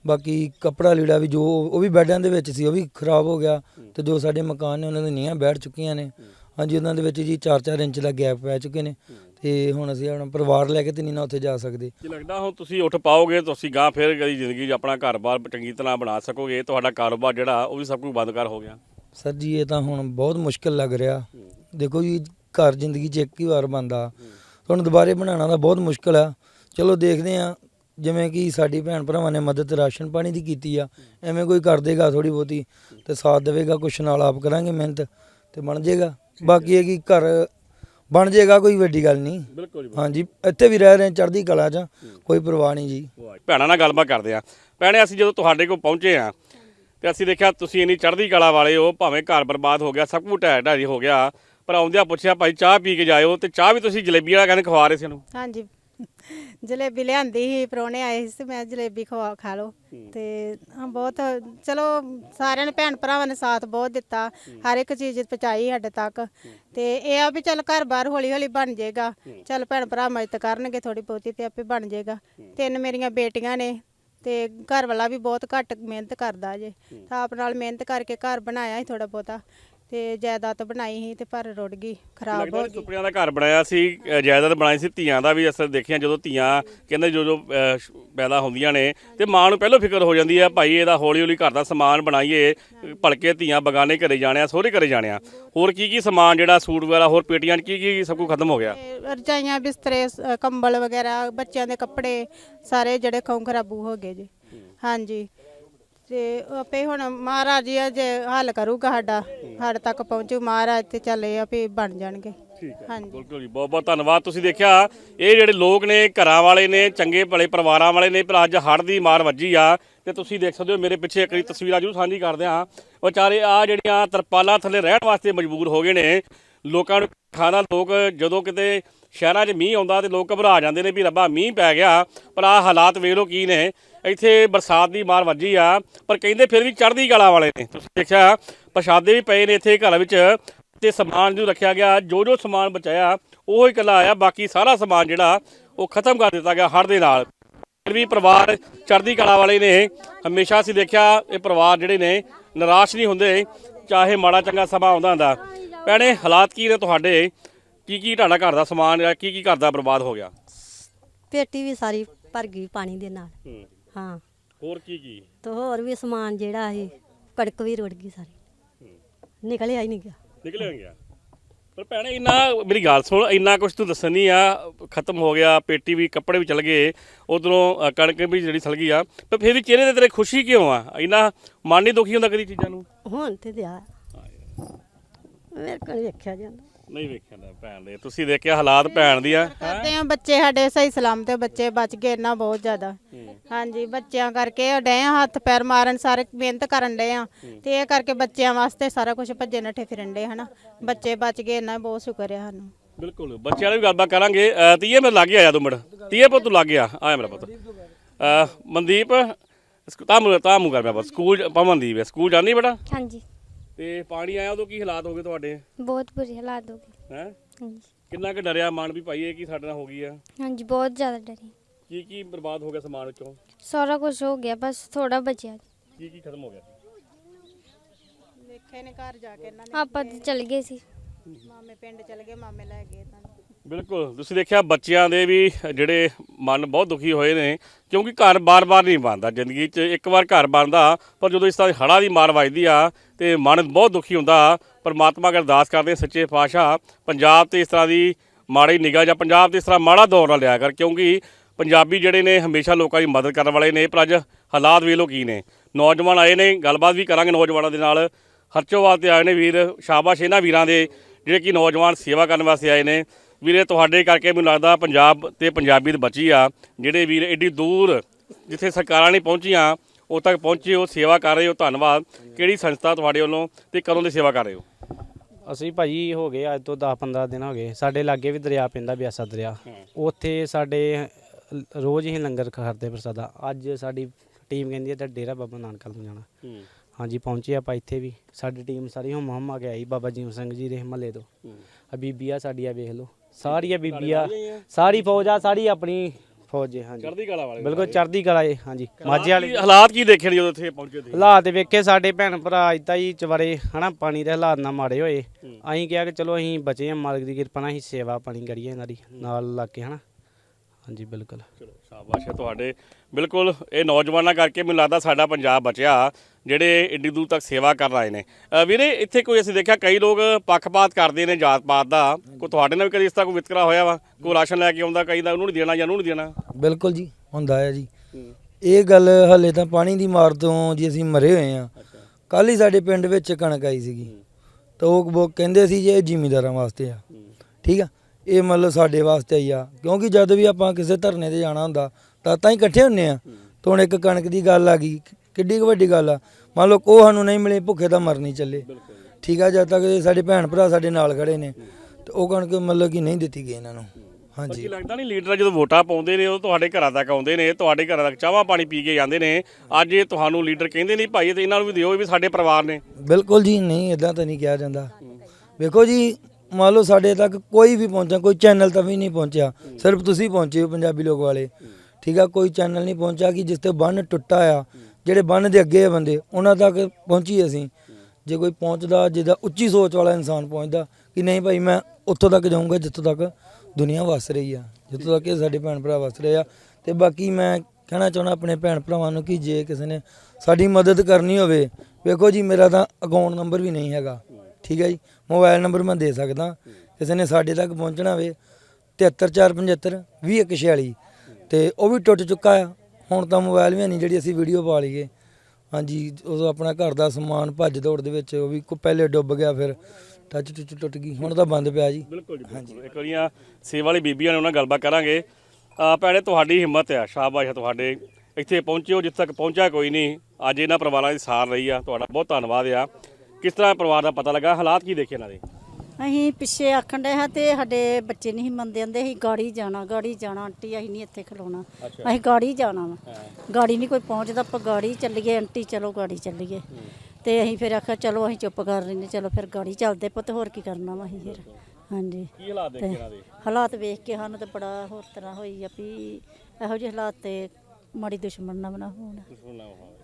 ਬਾਕੀ ਕੱਪੜਾ ਲੀੜਾ ਵੀ ਜੋ ਉਹ ਵੀ ਬੈੱਡਾਂ ਦੇ ਵਿੱਚ ਸੀ ਉਹ ਵੀ ਖਰਾਬ ਹੋ ਗਿਆ। ਤੇ ਜੋ ਸਾਡੇ ਮਕਾਨ ਨੇ ਉਹਨਾਂ ਦੇ ਨੀਹਾਂ ਬੈਠ ਚੁੱਕੀਆਂ ਨੇ। ਹਾਂਜੀ ਉਹਨਾਂ ਦੇ ਵਿੱਚ ਜੀ 4-4 ਇੰਚ ਦਾ ਗੈਪ ਪੈ ਚੁੱਕੇ ਨੇ ਤੇ ਹੁਣ ਅਸੀਂ ਆਪਣਾ ਪਰਿਵਾਰ ਲੈ ਕੇ ਤੇ ਨਹੀਂ ਨਾ ਉੱਥੇ ਜਾ ਸਕਦੇ। ਕੀ ਲੱਗਦਾ ਹੁਣ ਤੁਸੀਂ ਉੱਠ ਪਾਓਗੇ ਤੁਸੀਂ ਗਾਂ ਫਿਰ ਕਦੀ ਜ਼ਿੰਦਗੀ 'ਚ ਆਪਣਾ ਘਰ-ਬਾਰ ਚੰਗੀ ਤਰ੍ਹਾਂ ਬਣਾ ਸਕੋਗੇ ਤੁਹਾਡਾ ਕਾਰੋਬਾਰ ਜਿਹੜਾ ਉਹ ਵੀ ਸਭ ਕੁਝ ਬੰਦ ਕਰ ਹੋ ਗਿਆ? ਸਰ ਜੀ ਇਹ ਤਾਂ ਹੁਣ ਬਹੁਤ ਮੁਸ਼ਕਲ ਲੱਗ ਰਿਹਾ। ਦੇਖੋ ਜੀ ਘਰ ਜ਼ਿੰਦਗੀ 'ਚ ਇੱਕ ਹੀ ਵਾਰ ਬਣਦਾ। ਹੁਣ ਦੁਬਾਰੇ ਬਣਾਉਣਾ ਤਾਂ ਬਹੁਤ ਮੁਸ਼ਕਲ ਆ। ਚਲੋ ਦੇਖਦੇ ਆ ਜਿਵੇਂ ਕਿ ਸਾਡੀ ਭੈਣ ਭਰਾਵਾਂ ਨੇ ਮਦਦ ਰਾਸ਼ਨ ਪਾਣੀ ਦੀ ਕੀਤੀ ਆ ਐਵੇਂ ਕੋਈ ਕਰ ਦੇਗਾ ਥੋੜੀ ਬਹੁਤੀ ਤੇ ਸਾਥ ਦੇਵੇਗਾ ਕੁਛ ਨਾਲ ਆਪ ਕਰਾਂਗੇ ਮਿਹਨਤ ਤੇ ਬਣ ਜਾਏਗਾ ਬਾਕੀ ਇਹ ਕਿ ਘਰ ਬਣ ਜਾਏਗਾ ਕੋਈ ਵੱਡੀ ਗੱਲ ਨਹੀਂ। ਬਿਲਕੁਲ ਹਾਂਜੀ ਇੱਥੇ ਵੀ ਰਹਿ ਰਹੇ ਚੜ੍ਹਦੀ ਕਲਾ 'ਚ। ਕੋਈ ਪਰਵਾਹ ਨਹੀਂ ਜੀ। ਭੈਣਾਂ ਨਾਲ ਗੱਲਬਾਤ ਕਰਦੇ ਆ ਭੈਣੇ ਅਸੀਂ ਜਦੋਂ ਤੁਹਾਡੇ ਕੋਲ ਪਹੁੰਚੇ ਆ ਤੇ ਅਸੀਂ ਦੇਖਿਆ ਤੁਸੀਂ ਇੰਨੀ ਚੜ੍ਹਦੀ ਕਲਾ ਵਾਲੇ ਹੋ ਭਾਵੇਂ ਘਰ ਬਰਬਾਦ ਹੋ ਗਿਆ ਸਭ ਕੁਝ ਢਹਿ ਢਾਰੀ ਹੋ ਗਿਆ ਪਰ ਆਉਂਦਿਆਂ ਪੁੱਛਿਆ ਭਾਈ ਚਾਹ ਪੀ ਕੇ ਜਾਇਓ ਤੇ ਚਾਹ ਵੀ ਤੁਸੀਂ ਜਲੇਬੀ ਵਾਲਾ ਕਹਿੰਦੇ ਖਵਾ ਰਹੇ ਸੀ ਉਹਨੂੰ? ਹਾਂਜੀ। ਜਲੇਬੀ ਲਿਆਂਦੀ ਸੀ ਪਰੋਣੇ ਆਏ ਸੀ ਤੇ ਮੈਂ ਜਲੇਬੀ ਖਵਾ ਖਾ ਲਓ। ਤੇ ਹਾਂ ਬਹੁਤ ਚਲੋ ਸਾਰਿਆਂ ਨੇ ਭੈਣ ਭਰਾਵਾਂ ਨੇ ਸਾਥ ਬਹੁਤ ਦਿੱਤਾ। ਹਰ ਇੱਕ ਚੀਜ਼ ਪਹੁੰਚਾਈ ਸਾਡੇ ਤੱਕ। ਤੇ ਇਹ ਆ ਵੀ ਚੱਲ ਘਰ-ਬਾਰ ਹੌਲੀ ਹੌਲੀ ਬਣ ਜਾਏਗਾ। ਚੱਲ ਭੈਣ ਭਰਾ ਮਦਦ ਕਰਨਗੇ ਥੋੜੀ ਬਹੁਤੀ ਤੇ ਆਪੇ ਬਣ ਜਾਏਗਾ। ਤਿੰਨ ਮੇਰੀਆਂ ਬੇਟੀਆਂ ਨੇ ਤੇ ਘਰ ਵਾਲਾ ਵੀ ਬਹੁਤ ਘੱਟ ਮਿਹਨਤ ਕਰਦਾ ਜੇ। ਤਾਂ ਆਪ ਨਾਲ ਮਿਹਨਤ ਕਰਕੇ ਘਰ ਬਣਾਇਆ ਸੀ ਥੋੜਾ ਬਹੁਤਾ। ਤੇ ਜਾਇਦਾਦ ਬਣਾਈ ਸੀ ਤੇ ਪਰ ਰੁੜ ਗਈ ਖਰਾਬ ਲੱਗਦਾ ਹੋ ਗਈ। ਸੁਪਨਿਆਂ ਦਾ ਘਰ ਬਣਾਇਆ ਸੀ ਅ, ਜਾਇਦਾਦ ਬਣਾਈ ਸੀ ਧੀਆਂ ਦਾ ਵੀ ਅਸਰ ਦੇਖਿਆ ਜਦੋਂ ਧੀਆਂ ਕਹਿੰਦੇ ਜੋ ਜੋ ਅ, ਸ਼- ਪੈਦਾ ਹੁੰਦੀਆਂ ਨੇ ਤੇ ਮਾਂ ਨੂੰ ਪਹਿਲਾਂ ਫਿਕਰ ਹੋ ਜਾਂਦੀ ਹੈ ਭਾਈ ਇਹਦਾ ਹੌਲੀ ਹੌਲੀ ਘਰ ਦਾ ਸਮਾਨ ਬਣਾਈਏ ਭਲਕੇ ਧੀਆਂ ਬਗਾਨੇ ਘਰੇ ਜਾਣਿਆ ਸਹੁਰੇ ਘਰੇ ਜਾਣਿਆ। ਹੋਰ ਕੀ ਕੀ ਸਮਾਨ ਜਿਹੜਾ ਸੂਟ ਵਗੈਰਾ ਹੋਰ ਪੇਟੀਆਂ 'ਚ ਕੀ ਕੀ ਸਭ ਕੁਝ ਖਤਮ ਹੋ ਗਿਆ? ਤੇ ਰਜਾਈਆਂ ਬਿਸਤਰੇ ਸ- ਕੰਬਲ ਵਗੈਰਾ ਬੱਚਿਆਂ ਦੇ ਕੱਪੜੇ ਸਾਰੇ ਜਿਹੜੇ ਖੌਂ ਖਰਾਬੂ ਹੋ ਗਏ ਜੀ। ਹਾਂਜੀ। ਤੇ ਆਪੇ ਹੁਣ ਮਹਾਰਾਜ ਜੀ ਆ ਜੇ ਹੱਲ ਕਰੂਗਾ ਸਾਡਾ ਸਾਡੇ ਤੱਕ ਪਹੁੰਚੂ ਮਹਾਰਾਜ ਤੇ ਚੱਲ ਇਹ ਆ ਵੀ ਬਣ ਜਾਣਗੇ। ਹਾਂਜੀ। ਬਿਲਕੁਲ ਜੀ ਬਹੁਤ ਬਹੁਤ ਧੰਨਵਾਦ। ਤੁਸੀਂ ਦੇਖਿਆ ਇਹ ਜਿਹੜੇ ਲੋਕ ਨੇ ਘਰਾਂ ਵਾਲੇ ਨੇ ਚੰਗੇ ਭਲੇ ਪਰਿਵਾਰਾਂ ਵਾਲੇ ਨੇ ਪਰ ਅੱਜ ਹੜ੍ਹ ਦੀ ਮਾਰ ਵੱਜੀ ਆ ਤੇ ਤੁਸੀਂ ਦੇਖ ਸਕਦੇ ਹੋ ਮੇਰੇ ਪਿੱਛੇ ਇੱਕ ਵਾਰੀ ਤਸਵੀਰਾਂ ਜਰੂਰ ਸਾਂਝੀ ਕਰਦੇ ਹਾਂ। ਵਿਚਾਰੇ ਆ ਜਿਹੜੀਆਂ ਤਰਪਾਲਾਂ ਥੱਲੇ ਰਹਿਣ ਵਾਸਤੇ ਮਜਬੂਰ ਹੋ ਗਏ ਨੇ ਲੋਕਾਂ ਨੂੰ ਖਾਣਾ ਲੋਕ ਜਦੋਂ ਕਿਤੇ ਸ਼ਹਿਰਾਂ 'ਚ ਮੀਂਹ ਆਉਂਦਾ ਤੇ ਲੋਕ ਘਬਰਾ ਜਾਂਦੇ ਨੇ ਵੀ ਰੱਬਾ ਮੀਂਹ ਪੈ ਗਿਆ ਪਰ ਆ ਹਾਲਾਤ ਵੇਖ ਲਓ ਕੀ ਨੇ। ਇੱਥੇ ਬਰਸਾਤ ਦੀ ਮਾਰ ਵੱਜੀ ਆ ਪਰ ਕਹਿੰਦੇ ਫਿਰ ਵੀ ਚੜ੍ਹਦੀ ਕਲਾ ਵਾਲੇ ਨੇ। ਤੁਸੀਂ ਦੇਖਿਆ ਪ੍ਰਸ਼ਾਦੇ ਵੀ ਪਏ ਨੇ ਇੱਥੇ ਘਰ ਵਿੱਚ ਤੇ ਸਮਾਨ ਜੋ ਰੱਖਿਆ ਗਿਆ ਜੋ ਜੋ ਸਮਾਨ ਬਚਾਇਆ ਉਹ ਹੀ ਇਕੱਲਾ ਆਇਆ ਬਾਕੀ ਸਾਰਾ ਸਮਾਨ ਜਿਹੜਾ ਉਹ ਖਤਮ ਕਰ ਦਿੱਤਾ ਗਿਆ ਹੜ੍ਹ ਦੇ ਨਾਲ। ਫਿਰ ਵੀ ਪਰਿਵਾਰ ਚੜ੍ਹਦੀ ਕਲਾ ਵਾਲੇ ਨੇ ਹਮੇਸ਼ਾ ਅਸੀਂ ਦੇਖਿਆ ਇਹ ਪਰਿਵਾਰ ਜਿਹੜੇ ਨੇ ਨਿਰਾਸ਼ ਨਹੀਂ ਹੁੰਦੇ ਚਾਹੇ ਮਾੜਾ ਚੰਗਾ ਸਮਾਂ ਆਉਂਦਾ ਹੁੰਦਾ। ਭੈਣੇ ਹਾਲਾਤ ਕੀ ਨੇ ਤੁਹਾਡੇ? ਕੀ ਕੀ ਤੁਹਾਡਾ ਘਰ ਦਾ ਸਮਾਨ ਕੀ ਕੀ ਘਰ ਦਾ ਬਰਬਾਦ ਹੋ ਗਿਆ? ਪੇਟੀ ਵੀ ਸਾਰੀ ਭਰ ਗਈ ਪਾਣੀ ਦੇ ਨਾਲ। ਹੂੰ। ਹੋਰ ਕੀ ਕੀ? ਤੇ ਹੋਰ ਵੀ ਸਮਾਨ ਜਿਹੜਾ ਸੀ ਕੜਕ ਵੀ ਰੁੜ ਗਈ ਸਾਰੀ। ਨਿਕਲਿਆ ਹੀ ਨਹੀਂ ਗਿਆ। ਨਿਕਲਿਆ ਗਿਆ? ਪਰ ਭੈਣੇ ਇੰਨਾ ਮੇਰੀ ਗੱਲ ਸੁਣ ਇੰਨਾ ਕੁਝ ਤੂੰ ਦੱਸਣ ਨਹੀਂ ਆ ਖਤਮ ਹੋ ਗਿਆ ਪੇਟੀ ਵੀ ਕੱਪੜੇ ਵੀ ਚਲ ਗਏ ਉਧਰੋਂ ਕਣਕ ਵੀ ਜਿਹੜੀ ਸਲ ਗਈ ਆ ਪਰ ਫਿਰ ਵੀ ਚਿਹਰੇ ਤੇ ਤੇਰੇ ਖੁਸ਼ੀ ਕਿਉਂ ਆ? ਇੰਨਾ ਮਨ ਨਹੀਂ ਦੁਖੀ ਹੁੰਦਾ ਕਦੀ ਚੀਜ਼ਾਂ ਨੂੰ? ਹੁਣ ਤੇ ਦਿਆ ਮੇਰੇ ਕੋਲ ਵੇਖਿਆ ਜਾਂਦਾ। ਨਹੀਂ ਵੇਖਿਆ ਨਾ ਭੈਣ ਦੇ। ਤੁਸੀਂ ਦੇਖਿਆ ਹਾਲਾਤ ਭੈਣ ਦੀ ਆ ਕਰਦੇ ਆ ਬੱਚੇ ਸਾਡੇ ਸਹੀ ਸਲਾਮਤ ਬੱਚੇ ਬਚ ਗਏ ਇੰਨਾ ਬਹੁਤ ਜ਼ਿਆਦਾ। ਹਾਂਜੀ ਬੱਚਿਆਂ ਕਰਕੇ ਡੇ ਆ ਹੱਥ ਪੈਰ ਮਾਰਨ ਸਾਰੇ ਮਿਹਨਤ ਕਰਨ ਡੇ ਆ। ਤੇ ਇਹ ਕਰਕੇ ਬੱਚਿਆਂ ਵਾਸਤੇ ਸਾਰਾ ਕੁਝ ਭੱਜੇ ਨੱਠੇ ਫਿਰਨ ਡੇ ਹਨਾ। ਬੱਚੇ ਬਚ ਗਏ ਇੰਨਾ ਬਹੁਤ ਸ਼ੁਕਰ ਹੈ ਸਾਨੂੰ। ਬਿਲਕੁਲ ਬੱਚਿਆਂ ਨਾਲ ਵੀ ਗੱਲਬਾਤ ਕਰਾਂਗੇ। ਤੀਏ ਮੇਰੇ ਲਾਗੇ ਆਇਆ ਤੂੰ ਮਿੰਟ। ਤੀਏ ਪੁੱਤ ਤੂੰ ਲੱਗ ਗਿਆ ਆਇਆ ਮੇਰਾ ਪੁੱਤ। ਮਨਦੀਪ ਸਕੂ- ਤਾਂ ਮੂੰਹ ਤਾਂ ਮੂੰਹ ਕਰ ਪਿਆ ਪੁੱਤ। ਸਕੂਲ ਪਵਨਦੀਪ ਹੈ ਸਕੂਲ ਜਾਂਦੀ ਬੇਟਾ? ਹਾਂਜੀ। ਤੇ ਪਾਣੀ ਆਇਆ ਉਦੋਂ ਕੀ ਹਾਲਾਤ ਹੋ ਗਏ ਤੁਹਾਡੇ? ਬਹੁਤ ਬੁਰੇ ਹਾਲਾਤ ਹੋ ਗਏ। ਹੈ? ਹਾਂਜੀ। ਕਿੰਨਾ ਕੁ ਡਰਿਆ ਮਨ ਵੀ ਭਾਈ ਇਹ ਕੀ ਸਾਡੇ ਨਾਲ ਹੋ ਗਈ ਆ? ਹਾਂਜੀ ਬਹੁਤ ਜ਼ਿਆਦਾ ਡਰੀ ਕੀ ਕੀ ਬਰਬਾਦ ਹੋ ਗਿਆ ਸਮਾਨ ਵਿੱਚੋਂ? ਸਾਰਾ ਕੁਝ ਹੋ ਗਿਆ ਬਸ ਥੋੜਾ ਬਚਿਆ। ਕੀ ਕੀ ਖਤਮ ਹੋ ਗਿਆ? ਦੇਖੇ ਨੇ ਘਰ ਜਾ ਕੇ ਇਹਨਾਂ ਨੇ ਆਪਾਂ ਤੇ ਚਲ ਗਏ ਸੀ। ਮਾਮੇ ਪਿੰਡ ਚਲ ਗਏ ਮਾਮੇ ਲੈ ਗਏ ਤਾਂ ਬਿਲਕੁਲ। ਤੁਸੀਂ ਦੇਖਿਆ ਬੱਚਿਆਂ ਦੇ ਵੀ ਜਿਹੜੇ ਮਨ ਬਹੁਤ ਦੁਖੀ ਹੋਏ ਨੇ, ਕਿਉਂਕਿ ਘਰ ਬਾਰ-ਬਾਰ ਨਹੀਂ ਬਣਦਾ ਜ਼ਿੰਦਗੀ 'ਚ। ਇੱਕ ਵਾਰ ਘਰ ਬਣਦਾ, ਪਰ ਜਦੋਂ ਇਸ ਤਰ੍ਹਾਂ ਦੀ ਹੜ੍ਹਾਂ ਦੀ ਮਾਰ ਵੱਜਦੀ ਆ ਤੇ ਮਨ ਬਹੁਤ ਦੁਖੀ ਹੁੰਦਾ, ਪਰਮਾਤਮਾ ਅਗਰ ਅਰਦਾਸ ਕਰਦੇ ਸੱਚੇ ਪਾਤਸ਼ਾਹ, ਪੰਜਾਬ ਤੇ ਇਸ ਤਰ੍ਹਾਂ ਦੀ ਮਾੜੀ ਨਿਗਾਹ ਜਾਂ ਪੰਜਾਬ ਤੇ ਇਸ ਤਰ੍ਹਾਂ ਮਾੜਾ ਦੌਰ ਨਾ ਲਿਆ ਕਰ, ਕਿਉਂਕਿ ਪੰਜਾਬੀ ਜਿਹੜੇ ਨੇ ਹਮੇਸ਼ਾ ਲੋਕਾਂ ਦੀ ਮਦਦ ਕਰਨ ਵਾਲੇ ਨੇ, ਪਰ ਅੱਜ ਹਾਲਾਤ ਵੇਖ ਲੋ ਕੀ ਨੇ। ਨੌਜਵਾਨ ਆਏ ਨੇ, ਗੱਲਬਾਤ ਵੀ ਕਰਾਂਗੇ ਨੌਜਵਾਨਾਂ ਦੇ ਨਾਲ। ਹਰਚੋਵਾਲ ਤੇ ਆਏ ਨੇ ਵੀਰ, ਸ਼ਾਬਾਸ਼ ਇਹਨਾਂ ਵੀਰਾਂ ਦੇ, ਜਿਹੜੇ ਕਿ ਨੌਜਵਾਨ ਸੇਵਾ ਕਰਨ ਵਾਸਤੇ ਆਏ ਨੇ। ਵੀਰੇ ਤੁਹਾਡੇ ਕਰਕੇ ਮੈਨੂੰ ਲੱਗਦਾ ਪੰਜਾਬ ਤੇ ਪੰਜਾਬੀ ਦੇ ਬਚੀ ਆ। ਜਿਹੜੇ ਵੀਰ ਏਡੀ ਦੂਰ ਜਿੱਥੇ ਸਰਕਾਰਾਂ ਨਹੀਂ ਪਹੁੰਚੀਆਂ ਉਹ ਤੱਕ ਪਹੁੰਚੇ ਹੋ ਸੇਵਾ ਕਰ ਰਹੇ ਹੋ ਧੰਨਵਾਦ। ਕਿਹੜੀ ਸੰਸਥਾ ਤੁਹਾਡੇ ਵੱਲੋਂ ਤੇ ਕਦੋਂ ਦੀ ਸੇਵਾ ਕਰ ਰਹੇ ਹੋ? ਅਸੀਂ ਭਾਜੀ ਹੋ ਗਏ ਅੱਜ ਤੋਂ 10-15 ਦਿਨ ਹੋ ਗਏ। ਸਾਡੇ ਲਾਗੇ ਵੀ ਦਰਿਆ ਪੈਂਦਾ ਬਿਆਸਾ ਦਰਿਆ। ਉੱਥੇ ਸਾਡੇ ਰੋਜ਼ ਹੀ ਲੰਗਰ ਕਰਦੇ ਪ੍ਰਸਾਦਾ। ਅੱਜ ਸਾਡੀ ਟੀਮ ਕਹਿੰਦੀ ਹੈ ਤਾਂ ਡੇਰਾ ਬਾਬਾ ਨਾਨਕ ਨੂੰ ਜਾਣਾ। ਹਾਂਜੀ ਪਹੁੰਚੇ ਆਪਾਂ ਇੱਥੇ ਵੀ। ਸਾਡੀ ਟੀਮ ਸਾਰੀ ਹਮ ਹਮ ਆ ਕੇ ਆਈ ਬਾਬਾ ਜੀਵ ਸਿੰਘ ਜੀ ਦੇ ਮਹੱਲੇ ਤੋਂ। ਆ ਬੀਬੀਆਂ ਸਾਡੀਆਂ ਵੇਖ ਲਓ। ਸਾਰੀਆਂ ਬੀਬੀਆਂ ਸਾਰੀ ਫੌਜ ਆ ਸਾਰੀ ਆਪਣੀ ਫੌਜ ਹੈ ਹਾਂਜੀ। ਚੜ੍ਹਦੀ ਕਲਾ ਵਾਲੇ ਬਿਲਕੁਲ ਚੜ੍ਹਦੀ ਕਲਾ ਏ ਹਾਂਜੀ। ਮਾਝੇ ਵਾਲੇ ਹਾਲਾਤ ਕੀ ਦੇਖੇ ਨੇ ਜਦੋਂ ਇੱਥੇ ਪਹੁੰਚੇ ਤੁਸੀਂ? ਹਾਲਾਤ ਵੇਖੇ ਸਾਡੇ ਭੈਣ ਭਰਾ ਇਦਾਂ ਹੀ ਚਵਾਰੇ ਹਨਾ ਪਾਣੀ ਦੇ ਹਾਲਾਤ ਨਾ ਮਾੜੇ ਹੋਏ। ਅਸੀਂ ਕਿਹਾ ਕਿ ਚਲੋ ਅਸੀਂ ਬਚੇ ਹਾਂ ਮਾਲਕ ਦੀ ਕਿਰਪਾ ਨਾਲ ਅਸੀਂ ਸੇਵਾ ਪਾਣੀ ਕਰੀਏ ਇਹਨਾਂ ਦੀ ਨਾਲ ਲੱਗ ਕੇ ਹਨਾ। ਹਾਂਜੀ ਬਿਲਕੁਲ। ਚਲੋ ਸ਼ਾਬਾਸ਼ ਹੈ ਤੁਹਾਡੇ। ਬਿਲਕੁਲ ਇਹ ਨੌਜਵਾਨਾਂ ਕਰਕੇ ਮੈਨੂੰ ਲੱਗਦਾ ਸਾਡਾ ਪੰਜਾਬ ਬਚਿਆ ਜਿਹੜੇ ਏਡੀ ਦੂਰ ਤੱਕ ਸੇਵਾ ਕਰਨ ਆਏ ਨੇ। ਅ, ਵੀਰੇ ਇੱਥੇ ਕੋਈ ਅਸੀਂ ਦੇਖਿਆ ਕਈ ਲੋਕ ਪੱਖਪਾਤ ਕਰਦੇ ਨੇ ਜਾਤ ਪਾਤ ਦਾ। ਕੋਈ ਤੁਹਾਡੇ ਨਾਲ ਵੀ ਕਦੀ ਇਸ ਤਰ੍ਹਾਂ ਕੋਈ ਵਿਤਕਰਾ ਹੋਇਆ ਵਾ? ਕੋਈ ਰਾਸ਼ਨ ਲੈ ਕੇ ਆਉਂਦਾ ਕਈ ਦਾ ਉਹਨੂੰ ਨਹੀਂ ਦੇਣਾ ਜਾਂ ਉਹਨੂੰ ਨਹੀਂ ਦੇਣਾ? ਬਿਲਕੁਲ ਜੀ ਹੁੰਦਾ ਹੈ ਜੀ। ਇਹ ਗੱਲ ਹਲੇ ਤਾਂ ਪਾਣੀ ਦੀ ਮਾਰ ਤੋਂ ਜੀ ਅਸੀਂ ਮਰੇ ਹੋਏ ਆ ਕੱਲ ਹੀ ਸਾਡੇ ਪਿੰਡ ਵਿੱਚ ਕਣਕ ਆਈ ਸੀਗੀ। ਤਾਂ ਉਹ ਉਹ ਕਹਿੰਦੇ ਸੀ ਜੀ ਇਹ ਜ਼ਿਮੀਂਦਾਰਾਂ ਵਾਸਤੇ ਆ। ਠੀਕ ਆ? ਇਹ ਮਤਲਬ ਸਾਡੇ ਵਾਸਤੇ ਆਈ ਆ। ਕਿਉਂਕਿ ਜਦ ਵੀ ਆਪਾਂ ਕਿਸੇ ਧਰਨੇ ਤੇ ਜਾਣਾ ਹੁੰਦਾ ਤਾਂ ਤਾਂ ਹੀ ਇਕੱਠੇ ਹੁੰਨੇ ਆ। ਤਾਂ ਹੁਣ ਇੱਕ ਕਣਕ ਦੀ ਗੱਲ ਆ ਗਈ ਕਿੱਡੀ ਕੁ ਵੱਡੀ ਗੱਲ ਆ। ਮੰਨ ਲਓ ਕੋ ਸਾਨੂੰ ਨਹੀਂ ਮਿਲੇ ਭੁੱਖੇ ਤਾਂ ਮਰ ਨਹੀਂ ਚੱਲੇ। ਠੀਕ ਆ ਜਦ ਤੱਕ ਸਾਡੇ ਭੈਣ ਭਰਾ ਸਾਡੇ ਨਾਲ ਖੜੇ ਨੇ ਤੇ ਉਹ ਕਣਕ ਮਤਲਬ ਕਿ ਨਹੀਂ ਦਿੱਤੀ ਗਈ ਇਹਨਾਂ ਨੂੰ। ਹਾਂਜੀ। ਕੀ ਲੱਗਦਾ ਨਹੀਂ ਲੀਡਰ ਜਦੋਂ ਵੋਟਾਂ ਪਾਉਂਦੇ ਨੇ ਉਹ ਤੁਹਾਡੇ ਘਰਾਂ ਤੱਕ ਆਉਂਦੇ ਨੇ ਤੁਹਾਡੇ ਘਰਾਂ ਤੱਕ ਚਾਹਾਂ ਪਾਣੀ ਪੀ ਕੇ ਜਾਂਦੇ ਨੇ। ਅੱਜ ਇਹ ਤੁਹਾਨੂੰ ਲੀਡਰ ਕਹਿੰਦੇ ਨਹੀਂ ਭਾਈ ਤੇ ਇਹਨਾਂ ਨੂੰ ਵੀ ਦਿਓ ਇਹ ਵੀ ਸਾਡੇ ਪਰਿਵਾਰ ਨੇ। ਬਿਲਕੁਲ ਜੀ ਨਹੀਂ ਇਦਾਂ ਤਾਂ ਨਹੀਂ ਕਿਹਾ ਜਾਂਦਾ। ਵੇਖੋ ਜੀ ਮੰਨ ਲਓ ਸਾਡੇ ਤੱਕ ਕੋਈ ਵੀ ਪਹੁੰਚਿਆ, ਕੋਈ ਚੈਨਲ ਤਾਂ ਵੀ ਨਹੀਂ ਪਹੁੰਚਿਆ। ਸਿਰਫ ਤੁਸੀਂ ਪਹੁੰਚੇ ਹੋ ਪੰਜਾਬੀ ਲੋਕ ਵਾਲੇ। ਠੀਕ ਆ, ਕੋਈ ਚੈਨਲ ਨਹੀਂ ਪਹੁੰਚਿਆ ਕਿ ਜਿਸ ਤੇ ਬੰਨ ਟੁੱਟਾ ਆ। ਜਿਹੜੇ ਬੰਨ ਦੇ ਅੱਗੇ ਆ ਬੰਦੇ, ਉਹਨਾਂ ਤੱਕ ਪਹੁੰਚੀ ਅਸੀਂ। ਜੇ ਕੋਈ ਪਹੁੰਚਦਾ, ਜਿਹਦਾ ਉੱਚੀ ਸੋਚ ਵਾਲਾ ਇਨਸਾਨ ਪਹੁੰਚਦਾ ਕਿ ਨਹੀਂ ਭਾਈ, ਮੈਂ ਉੱਥੋਂ ਤੱਕ ਜਾਊਂਗਾ, ਜਿੱਥੋਂ ਤੱਕ ਦੁਨੀਆ ਵਸ ਰਹੀ ਆ। ਜਿੱਥੋਂ ਤੱਕ ਇਹ ਸਾਡੇ ਭੈਣ ਭਰਾ ਵਸ ਰਹੇ ਆ। ਤੇ ਬਾਕੀ ਮੈਂ ਕਹਿਣਾ ਚਾਹੁੰਦਾ ਆਪਣੇ ਭੈਣ ਭਰਾਵਾਂ ਨੂੰ ਕਿ ਜੇ ਕਿਸੇ ਨੇ ਸਾਡੀ ਮਦਦ ਕਰਨੀ ਹੋਵੇ, ਵੇਖੋ ਜੀ, ਮੇਰਾ ਤਾਂ ਅਕਾਊਂਟ ਨੰਬਰ ਵੀ ਨਹੀਂ ਹੈਗਾ। ਠੀਕ ਹੈ ਜੀ ਮੋਬਾਈਲ ਨੰਬਰ ਮੈਂ ਦੇ ਸਕਦਾ। ਕਿਸੇ ਨੇ ਸਾਡੇ ਤੱਕ ਪਹੁੰਚਣਾ ਹੋਵੇ 73475 2146 ਤੇ ਉਹ ਵੀ ਟੁੱਟ ਚੁੱਕਾ ਆ। ਹੁਣ ਤਾਂ ਮੋਬਾਈਲ ਵੀ ਨਹੀਂ ਜਿਹੜੀ ਅਸੀਂ ਵੀਡੀਓ ਪਾ ਲਈਏ। ਹਾਂਜੀ ਉਦੋਂ ਆਪਣਾ ਘਰ ਦਾ ਸਮਾਨ ਭੱਜ ਦੌੜ ਦੇ ਵਿੱਚ ਉਹ ਵੀ ਕੋ ਪਹਿਲੇ ਡੁੱਬ ਗਿਆ ਫਿਰ ਟੱਚ ਟੁੱਚ ਟੁੱਟ ਗਈ। ਹੁਣ ਤਾਂ ਬੰਦ ਪਿਆ ਜੀ। ਬਿਲਕੁਲ ਜੀ ਬਿਲਕੁਲ। ਇੱਕ ਵਾਰੀਆਂ ਸੇਵਾ ਵਾਲੀ ਬੀਬੀਆਂ ਨੇ ਉਹਨਾਂ ਗੱਲਬਾਤ ਕਰਾਂਗੇ। ਆ ਭੈਣੇ ਤੁਹਾਡੀ ਹਿੰਮਤ ਆ ਸ਼ਾਬਾਸ਼ ਤੁਹਾਡੇ। ਇੱਥੇ ਪਹੁੰਚੇ ਹੋ ਜਿੱਥੇ ਤੱਕ ਪਹੁੰਚਿਆ ਕੋਈ ਨਹੀਂ। ਅੱਜ ਇਹਨਾਂ ਪਰਿਵਾਰਾਂ ਦੀ ਸਾਰ ਰਹੀ ਆ। ਤੁਹਾਡਾ ਬਹੁਤ ਧੰਨਵਾਦ ਆ। ਕਿਸ ਤਰ੍ਹਾਂ ਪਰਿਵਾਰ ਦਾ ਪਤਾ ਲੱਗਾ? ਹਾਲਾਤ ਕੀ ਦੇਖੇ ਇਹਨਾਂ ਦੇ? ਅਸੀਂ ਪਿੱਛੇ ਆਖਣ ਡਏ ਹਾਂ ਤੇ ਸਾਡੇ ਬੱਚੇ ਨਹੀਂ ਸੀ ਮੰਨਦੇ ਆਂਦੇ ਅਸੀਂ ਗਾੜੀ ਜਾਣਾ ਗਾੜੀ ਜਾਣਾ ਆਂਟੀ ਅਸੀਂ ਨਹੀਂ ਇੱਥੇ ਖਲੋਣਾ। ਅਸੀਂ ਗਾੜੀ ਜਾਣਾ ਵਾ। ਗਾੜੀ ਨਹੀਂ ਕੋਈ ਪਹੁੰਚਦਾ ਆਪਾਂ ਗਾੜੀ ਚੱਲੀਏ ਆਂਟੀ ਚਲੋ ਗਾੜੀ ਚੱਲੀਏ। ਤੇ ਅਸੀਂ ਫਿਰ ਆਖਿਆ ਚਲੋ ਅਸੀਂ ਚੁੱਪ ਕਰ ਲੈਂਦੇ ਚਲੋ ਫਿਰ ਗਾੜੀ ਚੱਲਦੇ ਪੁੱਤ ਹੋਰ ਕੀ ਕਰਨਾ ਵਾ ਅਸੀਂ ਫਿਰ। ਹਾਂਜੀ। ਕੀ ਹਾਲਾਤ ਦੇਖੇ ਇਹਨਾਂ ਦੇ? ਹਾਲਾਤ ਵੇਖ ਕੇ ਸਾਨੂੰ ਤੇ ਬੜਾ ਹੋਰ ਤਰ੍ਹਾਂ ਹੋਈ ਆ ਵੀ ਇਹੋ ਜਿਹੇ ਹਾਲਾਤ ਤੇ ਮਾੜੀ ਦੁਸ਼ਮਣ ਨਾ ਬਣਾ ਹੋਣ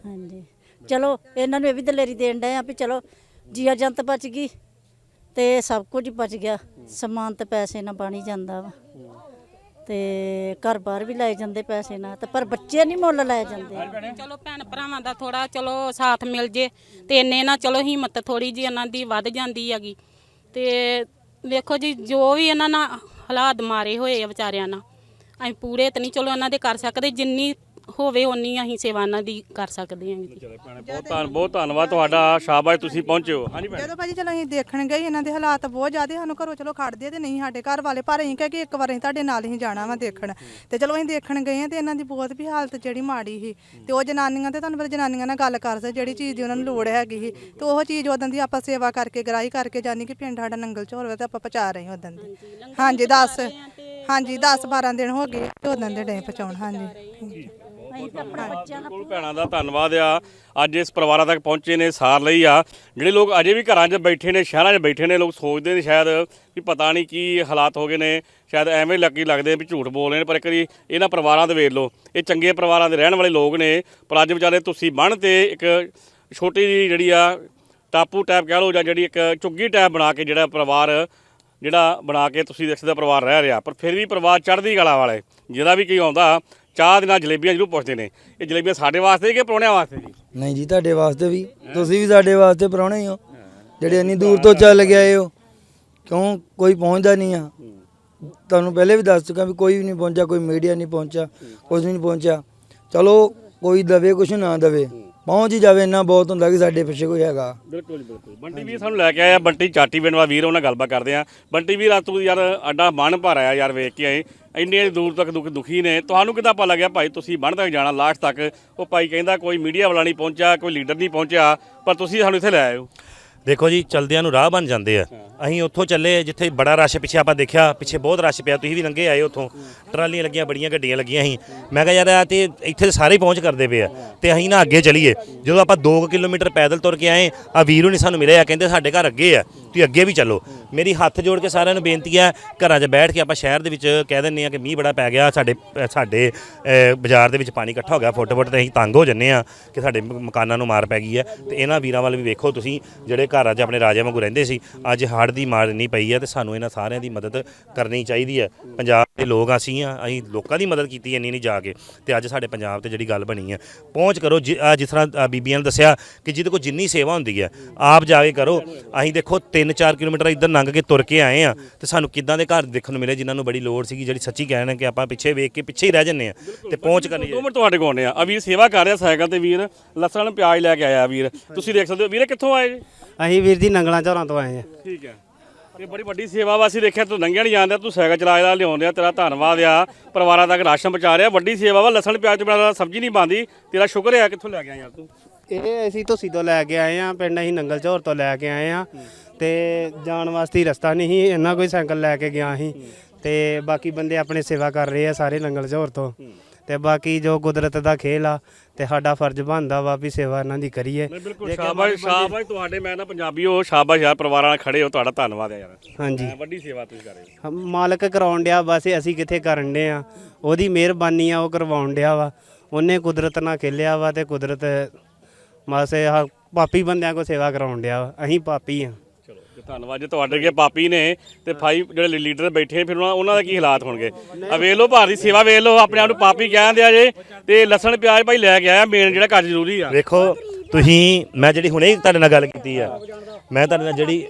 ਹਾਂਜੀ। ਚਲੋ ਇਹਨਾਂ ਨੂੰ ਇਹ ਵੀ ਦਲੇਰੀ ਦੇਣ ਡਏ ਆ ਵੀ ਚਲੋ ਜੀਆ ਜੰਤ ਬਚ ਗਈ ਤੇ ਸਭ ਕੁਝ ਬਚ ਗਿਆ। ਸਮਾਨ ਤੇ ਪੈਸੇ ਨਾਲ ਬਣ ਜਾਂਦਾ ਵਾ। ਤੇ ਘਰ ਬਾਹਰ ਵੀ ਲੈ ਜਾਂਦੇ ਪੈਸੇ ਨਾਲ ਤੇ ਪਰ ਬੱਚੇ ਨਹੀਂ ਮੁੱਲ ਲੈ ਜਾਂਦੇ। ਚਲੋ ਭੈਣ ਭਰਾਵਾਂ ਦਾ ਥੋੜਾ ਚਲੋ ਸਾਥ ਮਿਲ ਜੇ ਤੇ ਇੰਨੇ ਨਾ ਚਲੋ ਹਿੰਮਤ ਥੋੜੀ ਜੀ ਇਹਨਾਂ ਦੀ ਵੱਧ ਜਾਂਦੀ ਹੈਗੀ। ਤੇ ਵੇਖੋ ਜੀ, ਜੋ ਵੀ ਇਹਨਾਂ ਨਾਲ ਹਾਲਾਤ ਮਾਰੇ ਹੋਏ ਆ ਵਿਚਾਰਿਆਂ ਨਾਲ, ਅਸੀਂ ਪੂਰੇ ਤਾਂ ਨਹੀਂ ਚਲੋ ਇਹਨਾਂ ਦੇ ਕਰ ਸਕਦੇ। ਜਿੰਨੀ ਹੋਵੇ ਓਨੀ ਅਸੀਂ ਸੇਵਾ ਦੀ ਕਰ ਸਕਦੇ ਹਾਂ ਜੀ। ਚਲੋ ਭੈਣੇ ਬਹੁਤ ਧੰਨ ਬਹੁਤ ਧੰਨਵਾਦ ਤੁਹਾਡਾ ਸ਼ਾਬਾਸ਼ ਤੁਸੀਂ ਪਹੁੰਚੇ। ਹੋ ਹਾਂਜੀ ਭੈਣੇ। ਜਦੋਂ ਭਾਜੀ ਚਲੋ ਅਸੀਂ ਦੇਖਣ ਗਏ ਇਹਨਾਂ ਦੇ ਹਾਲਾਤ ਬਹੁਤ ਜ਼ਿਆਦੇ ਸਾਨੂੰ ਘਰੋਂ ਚਲੋ ਖੜਦੇ ਤੇ ਨਹੀਂ ਸਾਡੇ ਘਰ ਵਾਲੇ ਪਰ ਅਸੀਂ ਕਿਹਾ ਕਿ ਇੱਕ ਵਾਰ ਅਸੀਂ ਤੁਹਾਡੇ ਨਾਲ ਹੀ ਜਾਣਾ ਵਾ ਦੇਖਣ। ਤੇ ਚਲੋ ਅਸੀਂ ਦੇਖਣ ਗਏ ਆ ਤੇ ਇਹਨਾਂ ਦੀ ਬਹੁਤ ਵੀ ਹਾਲਤ ਜਿਹੜੀ ਮਾੜੀ ਸੀ। ਤੇ ਉਹ ਜਨਾਨੀਆਂ ਤੇ ਤੁਹਾਨੂੰ ਪਤਾ ਜਨਾਨੀਆਂ ਨਾਲ ਗੱਲ ਕਰ ਸਕਦੇ ਜਿਹੜੀ ਚੀਜ਼ ਦੀ ਉਹਨਾਂ ਨੂੰ ਲੋੜ ਹੈਗੀ ਸੀ। ਤੇ ਉਹ ਚੀਜ਼ ਉਦੋਂ ਦੀ ਆਪਾਂ ਸੇਵਾ ਕਰਕੇ ਗਰਾਈ ਕਰਕੇ ਜਾਨੀ ਕਿ ਪਿੰਡ ਸਾਡਾ ਨੰਗਲ ਚ ਹੋਵੇ ਤੇ ਆਪਾਂ ਪਹੁੰਚਾ ਰਹੇ ਹਾਂ ਉਦੋਂ ਦੀ। ਹਾਂਜੀ 10 ਹਾਂਜੀ 10 12 ਦਿਨ ਹੋ ਗਏ ਤੇ ਉਦੋਂ ਦੇ ਡੇ ਪਹੁੰਚਾਉਣ ਹਾਂਜੀ। ਅਸੀਂ ਤਾਂ ਆਪਣੇ ਬੱਚਿਆਂ ਨਾਲ ਬਿਲਕੁਲ ਭੈਣਾਂ ਦਾ ਧੰਨਵਾਦ ਆ। ਅੱਜ ਇਸ ਪਰਿਵਾਰਾਂ ਤੱਕ ਪਹੁੰਚੇ ਨੇ ਸਾਰ ਲਈ ਆ। ਜਿਹੜੇ ਲੋਕ ਅਜੇ ਵੀ ਘਰਾਂ 'ਚ ਬੈਠੇ ਨੇ ਸ਼ਹਿਰਾਂ 'ਚ ਬੈਠੇ ਨੇ ਲੋਕ ਸੋਚਦੇ ਨੇ ਸ਼ਾਇਦ ਵੀ ਪਤਾ ਨਹੀਂ ਕੀ ਹਾਲਾਤ ਹੋ ਗਏ ਨੇ। ਸ਼ਾਇਦ ਐਵੇਂ ਲੱਗੀ ਲੱਗਦੇ ਵੀ ਝੂਠ ਬੋਲ ਰਹੇ ਨੇ ਪਰ ਇੱਕ ਵਾਰੀ ਇਹਨਾਂ ਪਰਿਵਾਰਾਂ ਦੇ ਵੇਖ ਲਓ। ਇਹ ਚੰਗੇ ਪਰਿਵਾਰਾਂ ਦੇ ਰਹਿਣ ਵਾਲੇ ਲੋਕ ਨੇ ਪਰ ਅੱਜ ਵਿਚਾਰੇ ਤੁਸੀਂ ਬੰਨ ਤੇ ਇੱਕ ਛੋਟੀ ਜਿਹੀ ਜਿਹੜੀ ਆ ਟਾਪੂ ਟਾਈਪ ਕਹਿ ਲਓ ਜਾਂ ਜਿਹੜੀ ਇੱਕ ਝੁੱਗੀ ਟਾਈਪ ਬਣਾ ਕੇ ਜਿਹੜਾ ਪਰਿਵਾਰ ਜਿਹੜਾ ਬਣਾ ਕੇ ਤੁਸੀਂ ਦੇਖ ਸਕਦੇ ਹੋ ਪਰਿਵਾਰ ਰਹਿ ਰਿਹਾ। ਪਰ ਫਿਰ ਵੀ ਪਰਿਵਾਰ ਚੜ੍ਹਦੀ ਕਲਾ ਵਾਲੇ ਜਿਹਦਾ ਵੀ ਕੋਈ ਆਉਂਦਾ ਚਾਹ ਦੇ ਨਾਲ ਜਲੇਬੀਆਂ ਜ਼ਰੂਰ ਪੁੱਛਦੇ ਨੇ। ਇਹ ਜਲੇਬੀਆਂ ਸਾਡੇ ਵਾਸਤੇ ਕਿ ਪਰੌਣਿਆਂ ਵਾਸਤੇ ਜੀ? ਨਹੀਂ ਜੀ ਤੁਹਾਡੇ ਵਾਸਤੇ ਵੀ। ਤੁਸੀਂ ਵੀ ਸਾਡੇ ਵਾਸਤੇ ਪ੍ਰਾਹੁਣੇ ਹੀ ਹੋ। ਜਿਹੜੇ ਇੰਨੀ ਦੂਰ ਤੋਂ ਚੱਲ ਕੇ ਆਏ ਹੋ। ਕਿਉਂ? ਕੋਈ ਪਹੁੰਚਦਾ ਨਹੀਂ ਆ। ਤੁਹਾਨੂੰ ਪਹਿਲੇ ਵੀ ਦੱਸ ਚੁੱਕਾ ਵੀ ਕੋਈ ਵੀ ਨਹੀਂ ਪਹੁੰਚਿਆ ਕੋਈ ਮੀਡੀਆ ਨਹੀਂ ਪਹੁੰਚਿਆ ਕੁਝ ਵੀ ਨਹੀਂ ਪਹੁੰਚਿਆ। ਚਲੋ ਕੋਈ ਦਵੇ ਕੁਛ ਨਾ ਦਵੇ। ਪਹੁੰਚ ਹੀ ਜਾਵੇ ਇੰਨਾ ਬਹੁਤ ਹੁੰਦਾ ਕਿ ਸਾਡੇ ਪਿੱਛੇ ਕੋਈ ਹੈਗਾ। ਬਿਲਕੁਲ ਬਿਲਕੁਲ। ਬੰਟੀ ਵੀਰ ਸਾਨੂੰ ਲੈ ਕੇ ਆਇਆ ਬੰਟੀ ਚਾਟੀ ਪਿੰਡ ਦਾ ਵੀਰ ਉਹਨਾਂ ਨਾਲ ਗੱਲਬਾਤ ਕਰਦੇ ਆ। ਬੰਟੀ ਵੀਰ ਅੱਜ ਤੂੰ ਯਾਰ ਅੱਡਾ ਮਨ ਭਰ ਆਇਆ ਯਾਰ ਵੇਖ ਕੇ ਆਏ। ਇੰਨੇ ਦੂਰ ਤੱਕ ਦੁੱਖ ਦੁਖੀ ਨੇ। ਤੁਹਾਨੂੰ ਕਿੱਦਾਂ ਪਤਾ ਲੱਗਿਆ ਭਾਈ ਤੁਸੀਂ ਬਣ ਤੱਕ ਜਾਣਾ ਲਾਸਟ ਤੱਕ? ਉਹ ਭਾਈ ਕਹਿੰਦਾ ਕੋਈ ਮੀਡੀਆ ਵਾਲਾ ਨਹੀਂ ਪਹੁੰਚਿਆ ਕੋਈ ਲੀਡਰ ਨਹੀਂ ਪਹੁੰਚਿਆ ਪਰ ਤੁਸੀਂ ਸਾਨੂੰ ਇੱਥੇ ਲੈ ਆਏ ਹੋ। ਦੇਖੋ ਜੀ ਚਲਦਿਆਂ ਨੂੰ ਰਾਹ ਬਣ ਜਾਂਦੇ ਆ। ਅਸੀਂ ਉੱਥੋਂ ਚੱਲੇ, ਜਿੱਥੇ ਬੜਾ ਰਸ਼ ਪਿੱਛੇ ਆਪਾਂ ਦੇਖਿਆ, ਪਿੱਛੇ ਬਹੁਤ ਰਸ਼ ਪਿਆ। ਤੁਸੀਂ ਵੀ ਲੰਘੇ ਆਏ ਉੱਥੋਂ। ਟਰਾਲੀਆਂ ਲੱਗੀਆਂ, ਬੜੀਆਂ ਗੱਡੀਆਂ ਲੱਗੀਆਂ ਸੀ। ਮੈਂ ਕਿਹਾ ਯਾਰ ਆ ਤੇ ਇੱਥੇ ਸਾਰੇ ਹੀ ਪਹੁੰਚ ਕਰਦੇ ਪਏ ਆ। ਤੇ ਅਸੀਂ ਨਾ ਅੱਗੇ ਚਲੀਏ। ਜਦੋਂ ਆਪਾਂ 2 ਕਿਲੋਮੀਟਰ ਪੈਦਲ ਤੁਰ ਕੇ ਆਏ, ਆ ਵੀਰੂ ਨੇ ਸਾਨੂੰ ਮਿਲਿਆ, ਕਹਿੰਦੇ ਸਾਡੇ ਘਰ ਅੱਗੇ ਆ, ਤੁਸੀਂ ਅੱਗੇ ਵੀ ਚੱਲੋ। ਮੇਰੀ ਹੱਥ ਜੋੜ ਕੇ ਸਾਰਿਆਂ ਨੂੰ ਬੇਨਤੀ ਹੈ ਘਰਾਂ 'ਚ ਬੈਠ ਕੇ ਆਪਾਂ ਸ਼ਹਿਰ ਦੇ ਵਿੱਚ ਕਹਿ ਦਿੰਨੇ ਆ ਕਿ ਮੀਂਹ ਬੜਾ ਪੈ ਗਿਆ, ਸਾਡੇ ਸਾਡੇ ਬਾਜ਼ਾਰ ਦੇ ਵਿੱਚ ਪਾਣੀ ਇਕੱਠਾ ਹੋ ਗਿਆ ਫੁੱਟ ਫੁੱਟ ਤੇ ਅਸੀਂ ਤੰਗ ਹੋ ਜੰਨੇ ਆ ਕਿ ਸਾਡੇ ਮਕਾਨਾਂ ਨੂੰ ਮਾਰ ਪੈ ਗਈ ਹੈ ਤੇ ਇਹਨਾਂ ਵੀਰਾਂ ਵੱਲ ਵੀ ਵੇਖੋ ਤੁਸੀਂ, ਜਿਹੜੇ ਘਰਾਂ 'ਚ ਆਪਣੇ ਰਾਜਿਆਂ ਵਾਂਗੂ ਰਹਿੰਦੇ ਸੀ, ਅੱਜ ਹੜ੍ਹ ਦੀ ਮਾਰ ਨਹੀਂ ਪਈ ਹੈ ਤੇ ਸਾਨੂੰ ਇਹਨਾਂ ਸਾਰਿਆਂ ਦੀ ਮਦਦ ਕਰਨੀ ਚਾਹੀਦੀ ਹੈ ਪੰਜਾਬ ਦੇ ਲੋਕ ਅਸੀਂ ਆ ਅਸੀਂ ਲੋਕਾਂ ਦੀ ਮਦਦ ਕੀਤੀ ਇੰਨੀ ਨਹੀਂ ਜਾ ਕੇ ਤੇ ਅੱਜ ਸਾਡੇ ਪੰਜਾਬ ਤੇ ਜਿਹੜੀ ਗੱਲ ਬਣੀ ਹੈ ਪਹੁੰਚ ਕਰੋ ਜਿ- ਆਹ ਜਿਸ ਤਰ੍ਹਾਂ ਆਹ ਬੀਬੀਆਂ ਨੇ ਦੱਸਿਆ ਕਿ ਜਿਹਦੇ ਕੋਲ ਜਿੰਨੀ ਸੇਵਾ ਹੁੰਦੀ ਹੈ ਆਪ ਜਾ ਕੇ ਕਰੋ। ਅਸੀਂ ਦੇਖੋ 3-4 ਕਿਲੋਮੀਟਰ ਇੱਧਰ ਲੰਘ ਕੇ ਤੁਰ ਕੇ ਆਏ ਆ ਤੇ ਸਾਨੂੰ ਕਿੱਦਾਂ ਦੇ ਘਰ ਦੇਖਣ ਨੂੰ ਮਿਲੇ ਜਿਨ੍ਹਾਂ ਨੂੰ ਬੜੀ ਲੋੜ ਸੀਗੀ ਜਿਹੜੀ ਸੱਚੀ ਕਹਿਣ ਕਿ ਆਪਾਂ ਪਿੱਛੇ ਵੇਖ ਕੇ ਪਿੱਛੇ ਹੀ ਰਹਿ ਜੰਨੇ ਆ ਤੇ ਪਹੁੰਚ ਕਰਨੀ ਦੋ ਮਿੰਟ ਤੁਹਾਡੇ ਕੋਲ ਆਉਂਦੇ ਆ। ਆ ਵੀਰ ਸੇਵਾ ਕਰ ਰਿਹਾ ਸਾਈਕਲ ਤੇ ਵੀਰ। ਲਸਣ ਪਿਆਜ਼ ਲੈ ਕੇ ਆਇਆ ਵੀਰ। ਤੁਸੀਂ ਦੇਖ ਸਕਦੇ ਹੋ ਵੀਰੇ ਕਿੱਥੋਂ ਆਏ ਜੀ? ਅਸੀਂ ਵੀਰ ਜੀ ਨੰਗਲਾਂ ਝੋਰਾਂ ਤੋਂ ਆਏ ਆ। ਠੀਕ ਹੈ। ਇਹ ਬੜੀ ਵੱਡੀ ਸੇਵਾ ਵਾ, ਅਸੀਂ ਦੇਖਿਆ ਤੂੰ ਨੰਗਿਆ ਨਹੀਂ ਜਾਂਦਾ, ਤੂੰ ਸਾਈਕਲ ਚਲਾ ਰਿਹਾ ਲਿਆਉਂਦਿਆ ਤੇਰਾ ਧੰਨਵਾਦ ਆ, ਪਰਿਵਾਰਾਂ ਤੱਕ ਰਾਸ਼ਨ ਪਹੁੰਚਾ ਰਿਹਾ, ਵੱਡੀ ਸੇਵਾ ਵਾ, ਲਸਣ ਪਿਆਜ਼ ਤੋਂ ਬਿਨਾਂ ਸਬਜ਼ੀ ਨਹੀਂ ਬਣਦੀ, ਤੇਰਾ ਸ਼ੁਕਰ ਆ, ਕਿੱਥੋਂ ਲੈ ਕੇ ਆਇਆ ਯਾਰ ਤੂੰ? ਇਹ ਅਸੀਂ ਧੁੱਸੀ ਤੋਂ ਲੈ ਕੇ ਆਏ ਆ, ਪਿੰਡ ਅਸੀਂ ਨੰਗਲ ਝੋਰ ਤੋਂ ਲੈ ਕੇ ਆਏ ਆ, ਤੇ ਜਾਣ ਵਾਸਤੇ ਹੀ ਰਸਤਾ ਨਹੀਂ ਸੀ ਇਹਨਾਂ ਕੋਈ ਸਾਈਕਲ ਲੈ ਕੇ ਗਿਆ ਸੀ, ਤੇ ਬਾਕੀ ਬੰਦੇ ਆਪਣੇ ਸੇਵਾ ਕਰ ਰਹੇ ਆ ਸਾਰੇ ਨੰਗਲ ਝੋਰ ਤੋਂ। ਤੇ ਬਾਕੀ ਜੋ ਕੁਦਰਤ ਦਾ ਖੇਲ ਆ ਤੇ ਸਾਡਾ ਫਰਜ਼ ਬਣਦਾ ਵਾ ਵੀ ਸੇਵਾ ਇਹਨਾਂ ਦੀ ਕਰੀਏ। ਨਹੀਂ ਬਿਲਕੁਲ ਸ਼ਾਬਾਸ਼ ਸ਼ਾਬਾਸ਼। ਤੁਹਾਡੇ ਮੈਂ ਨਾ ਪੰਜਾਬੀ ਹੋ ਸ਼ਾਬਾਸ਼ ਯਾਰ ਪਰਿਵਾਰਾਂ ਨਾਲ ਖੜੇ ਹੋ ਤੁਹਾਡਾ ਧੰਨਵਾਦ ਹੈ ਯਾਰ। ਹਾਂਜੀ। ਵੱਡੀ ਸੇਵਾ ਤੁਸੀਂ ਕਰ ਰਹੇ ਹੋ। ਮਾਲਕ ਕਰਾਉਣ ਡਿਆ ਬਸ ਅਸੀਂ ਕਿੱਥੇ ਕਰਨ ਡੇ ਆ। ਉਹਦੀ ਮਿਹਰਬਾਨੀ ਆ ਉਹ ਕਰਵਾਉਣ ਡਿਆ ਵਾ। ਉਹਨੇ ਕੁਦਰਤ ਨਾਲ ਖੇਲਿਆ ਵਾ ਤੇ ਕੁਦਰਤ ਮਾਸੇ ਆ ਪਾਪੀ ਬੰਦਿਆਂ ਕੋ ਸੇਵਾ ਕਰਾਉਣ ਡਿਆ ਵਾ। ਅਸੀਂ ਪਾਪੀ ਆ। ਧੰਨਵਾਦ ਜੀ, ਤੁਹਾਡੇ ਅੱਗੇ ਪਾਪੀ ਨੇ ਤੇ ਭਾਈ ਜਿਹੜੇ ਲੀਡਰ ਬੈਠੇ ਫਿਰ ਉਹਨਾਂ ਉਹਨਾਂ ਦਾ ਕੀ ਹਾਲਾਤ ਹੋਣਗੇ? ਆ ਵੇਖ ਲਓ, ਭਾਰਤੀ ਸੇਵਾ ਵੇਖ ਲਓ, ਆਪਣੇ ਆਪ ਨੂੰ ਪਾਪੀ ਕਹਿੰਦੇ ਆ ਜੇ ਤੇ ਲਸਣ ਪਿਆਜ਼ ਭਾਈ ਲੈ ਕੇ ਆਇਆ ਮੇਨ ਜਿਹੜਾ ਘਰ ਜ਼ਰੂਰੀ ਆ। ਵੇਖੋ, ਤੁਸੀਂ, ਮੈਂ ਜਿਹੜੀ ਹੁਣੇ ਹੀ ਤੁਹਾਡੇ ਨਾਲ ਗੱਲ ਕੀਤੀ ਆ, ਮੈਂ ਤੁਹਾਡੇ ਨਾਲ ਜਿਹੜੀ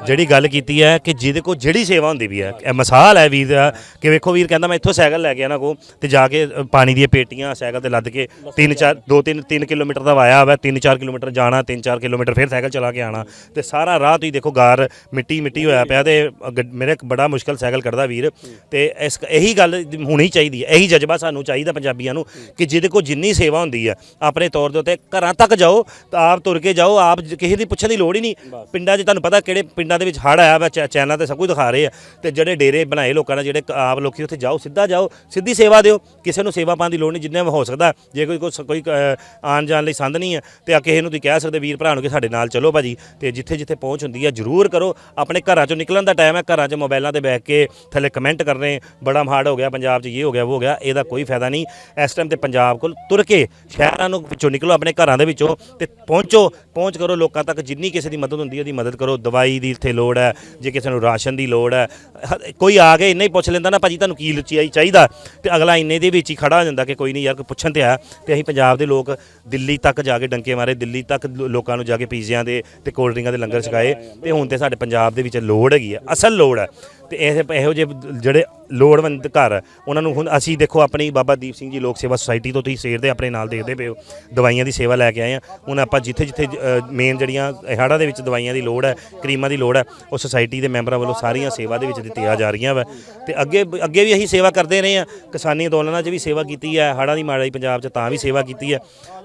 ਜਿਹੜੀ ਗੱਲ ਕੀਤੀ ਹੈ ਕਿ ਜਿਹਦੇ ਕੋਲ ਜਿਹੜੀ ਸੇਵਾ ਹੁੰਦੀ ਵੀ ਹੈ ਇਹ ਮਿਸਾਲ ਹੈ ਵੀਰ ਦਾ ਕਿ ਵੇਖੋ ਵੀਰ ਕਹਿੰਦਾ ਮੈਂ ਇੱਥੋਂ ਸਾਈਕਲ ਲੈ ਕੇ ਆਣਾ ਕੋ ਤੇ ਜਾ ਕੇ ਅ, ਪਾਣੀ ਦੀਆਂ ਪੇਟੀਆਂ ਸਾਈਕਲ ਤੇ ਲੱਦ ਕੇ 3 4 2 3 3 ਕਿਲੋਮੀਟਰ ਦਾ ਵਾਇਆ ਹੋਇਆ 3 4 ਕਿਲੋਮੀਟਰ ਜਾਣਾ 3 4 ਕਿਲੋਮੀਟਰ ਫਿਰ ਸਾਈਕਲ ਚਲਾ ਕੇ ਆਣਾ। ਤੇ ਸਾਰਾ ਰਾਹ ਤੁਸੀਂ ਦੇਖੋ ਗਾਰ ਮਿੱਟੀ ਮਿੱਟੀ ਹੋਇਆ ਪਿਆ ਤੇ ਅੱਗ- ਮੇਰੇ ਇੱਕ ਬੜਾ ਮੁਸ਼ਕਲ ਸਾਈਕਲ ਕੱਢਦਾ ਵੀਰ। ਤੇ ਇਸ ਇਹੀ ਗੱਲ ਹੋਣੀ ਚਾਹੀਦੀ ਹੈ ਇਹੀ ਜਜ਼ਬਾ ਸਾਨੂੰ ਚਾਹੀਦਾ ਪੰਜਾਬੀਆਂ ਨੂੰ ਕਿ ਜਿਹਦੇ ਕੋਲ ਜਿੰਨੀ ਸੇਵਾ ਹੁੰਦੀ ਹੈ ਆਪਣੇ ਤੌਰ ਦੇ ਉੱਤੇ ਘਰਾਂ ਤੱਕ ਜਾਓ ਤਾਂ ਆਪ ਤੁਰ ਕੇ ਜਾਓ ਆਪ ਜ- ਕਿਸੇ ਦੀ ਪੁੱਛਣ ਦੀ ਲੋੜ ਹੀ ਨਹੀਂ। ਪਿੰਡਾਂ 'ਚ ਤੁਹਾਨੂੰ ਪਤਾ ਕਿਹੜੇ ਪਿੰਡਾਂ ਪਿੰਡਾਂ ਦੇ ਵਿੱਚ ਹੜ੍ਹ ਆਇਆ ਵਾ ਚੈ- ਚੈਨਲਾਂ ਤੇ ਸਭ ਕੁਝ ਦਿਖਾ ਰਹੇ ਆ ਤੇ ਜਿਹੜੇ ਡੇਰੇ ਬਣਾਏ ਲੋਕਾਂ ਨੇ ਜਿਹੜੇ ਆਪ ਲੋਕੀ ਉੱਥੇ ਜਾਓ ਸਿੱਧਾ ਜਾਓ ਸਿੱਧੀ ਸੇਵਾ ਦਿਓ ਕਿਸੇ ਨੂੰ ਸੇਵਾ ਪਾਉਣ ਦੀ ਲੋੜ ਨਹੀਂ ਜਿੰਨੇ ਹੋ ਸਕਦਾ ਜੇ ਕੋਈ ਕੋਈ ਕੋਈ ਅ, ਆਉਣ ਜਾਣ ਲਈ ਸੰਦ ਨਹੀਂ ਹੈ ਤੇ ਆ ਕਿਸੇ ਨੂੰ ਤੁਸੀਂ ਕਹਿ ਸਕਦੇ ਵੀਰ ਭਰਾ ਨੂੰ ਕਿ ਸਾਡੇ ਨਾਲ ਚਲੋ ਭਾਜੀ ਤੇ ਜਿੱਥੇ ਜਿੱਥੇ ਪਹੁੰਚ ਹੁੰਦੀ ਹੈ ਜ਼ਰੂਰ ਕਰੋ ਆਪਣੇ ਘਰਾਂ ਚੋਂ ਨਿਕਲਣ ਦਾ ਟਾਈਮ ਹੈ ਘਰਾਂ 'ਚ ਮੋਬਾਈਲਾਂ ਤੇ ਬੈਠ ਕੇ ਥੱਲੇ ਕਮੈਂਟ ਕਰਨੇ ਬੜਾ ਹਾਰਡ ਹੋ ਗਿਆ ਪੰਜਾਬ 'ਚ ਇਹ ਹੋ ਗਿਆ ਉਹ ਹੋ ਗਿਆ ਇਹਦਾ ਕੋਈ ਫਾਇਦਾ ਨਹੀਂ ਇਸ ਟਾਈਮ ਤੇ ਪੰਜਾਬ ਕੋਲ ਤੁਰ ਕੇ ਸ਼ਹਿਰਾਂ ਨੂੰ ਵਿੱਚੋਂ ਨਿਕਲੋ ਆਪਣੇ ਘਰਾਂ ਦੇ ਵਿੱਚੋਂ ਤੇ ਪਹੁੰਚੋ ਪਹੁੰਚ ਕਰੋ ਲੋਕਾਂ ਤੱਕ ਜਿੰਨੀ ਕਿਸੇ ਦੀ ਮਦਦ ਹੁੰਦੀ ਹੈ ਉਹਦੀ ਮਦਦ ਕਰੋ ਦਵਾਈ ਦੀ ਇੱਥੇ ਲੋੜ ਹੈ, ਜੇ ਕਿਸੇ ਨੂੰ ਰਾਸ਼ਨ ਦੀ ਲੋੜ ਹੈ, ਹ- ਕੋਈ ਆ ਕੇ ਇੰਨਾ ਹੀ ਪੁੱਛ ਲੈਂਦਾ ਨਾ, ਭਾਜੀ, ਤੁਹਾਨੂੰ ਕੀ ਲੁਚੀ ਚਾਹੀਦਾ? ਤੇ ਅਗਲਾ ਇੰਨੇ ਦੇ ਵਿੱਚ ਹੀ ਖੜਾ ਹੋ ਜਾਂਦਾ ਕਿ ਕੋਈ ਨਹੀਂ ਯਾਰ, ਕੋਈ ਪੁੱਛਣ ਤੇ ਆ ਤੇ ਅਸੀਂ ਪੰਜਾਬ ਦੇ ਲੋਕ ਦਿੱਲੀ ਤੱਕ ਜਾ ਕੇ ਡੰਕੇ ਮਾਰੇ, ਦਿੱਲੀ ਤੱਕ ਲੋ- ਲੋਕਾਂ ਨੂੰ ਜਾ ਕੇ ਪੀਜ਼ਿਆਂ ਦੇ ਤੇ ਕੋਲਡ ਡਰਿੰਕਾਂ ਦੇ ਲੰਗਰ ਛਕਾਏ। ਤੇ ਹੁਣ ਤੇ ਸਾਡੇ ਪੰਜਾਬ ਦੇ ਵਿੱਚ ਲੋੜ ਹੈਗੀ ਹੈ, ਅਸਲ ਲੋੜ ਹੈ। ਤੇ ਇਹ ਇਹੋ ਜਿਹੇ ਜਿਹੜੇ ਲੋੜਵੰਦ ਘਰ ਆ, ਉਹਨਾਂ ਨੂੰ ਹੁਣ ਅਸੀਂ ਦੇਖੋ ਆਪਣੀ ਬਾਬਾ ਦੀਪ ਸਿੰਘ ਜੀ ਲੋਕ ਸੇਵਾ ਸੁਸਾਇਟੀ ਤੋਂ ਤੁਸੀਂ ਸੇਰ ਦੇ ਆਪਣੇ ਨਾਲ ਦੇਖਦੇ ਪਏ ਹੋ ਦਵਾਈਆਂ ਦੀ ਸੇਵਾ ਲੈ ਕੇ ਆਏ ਆ। ਹੁਣ ਆਪਾਂ ਜਿੱਥੇ ਜਿੱਥੇ ਮੇਨ ਜਿਹੜੀਆਂ ਹੜ੍ਹਾਂ ਦੇ ਵਿੱਚ ਦਵਾਈਆਂ ਦੀ ਲੋੜ ਹੈ ਕਰੀਮਾਂ ਦੀ ਲੋੜ ਹੈ ਉਹ ਸੁਸਾਇਟੀ ਦੇ ਮੈਂਬਰਾਂ ਵੱਲੋਂ ਸਾਰੀਆਂ ਸੇਵਾ ਦੇ ਵਿੱਚ ਦਿੱਤੀਆਂ ਜਾ ਰਹੀਆਂ ਵਾ। ਤੇ ਅੱਗੇ ਅੱਗੇ ਵੀ ਅਸੀਂ ਸੇਵਾ ਕਰਦੇ ਰਹੇ ਆ ਕਿਸਾਨੀ ਅੰਦੋਲਨਾਂ 'ਚ ਵੀ ਸੇਵਾ ਕੀਤੀ ਹੈ ਹੜ੍ਹਾਂ ਦੀ ਮਾੜੀ ਪੰਜਾਬ 'ਚ ਤਾਂ ਵੀ ਸੇਵਾ ਕੀਤੀ ਹੈ।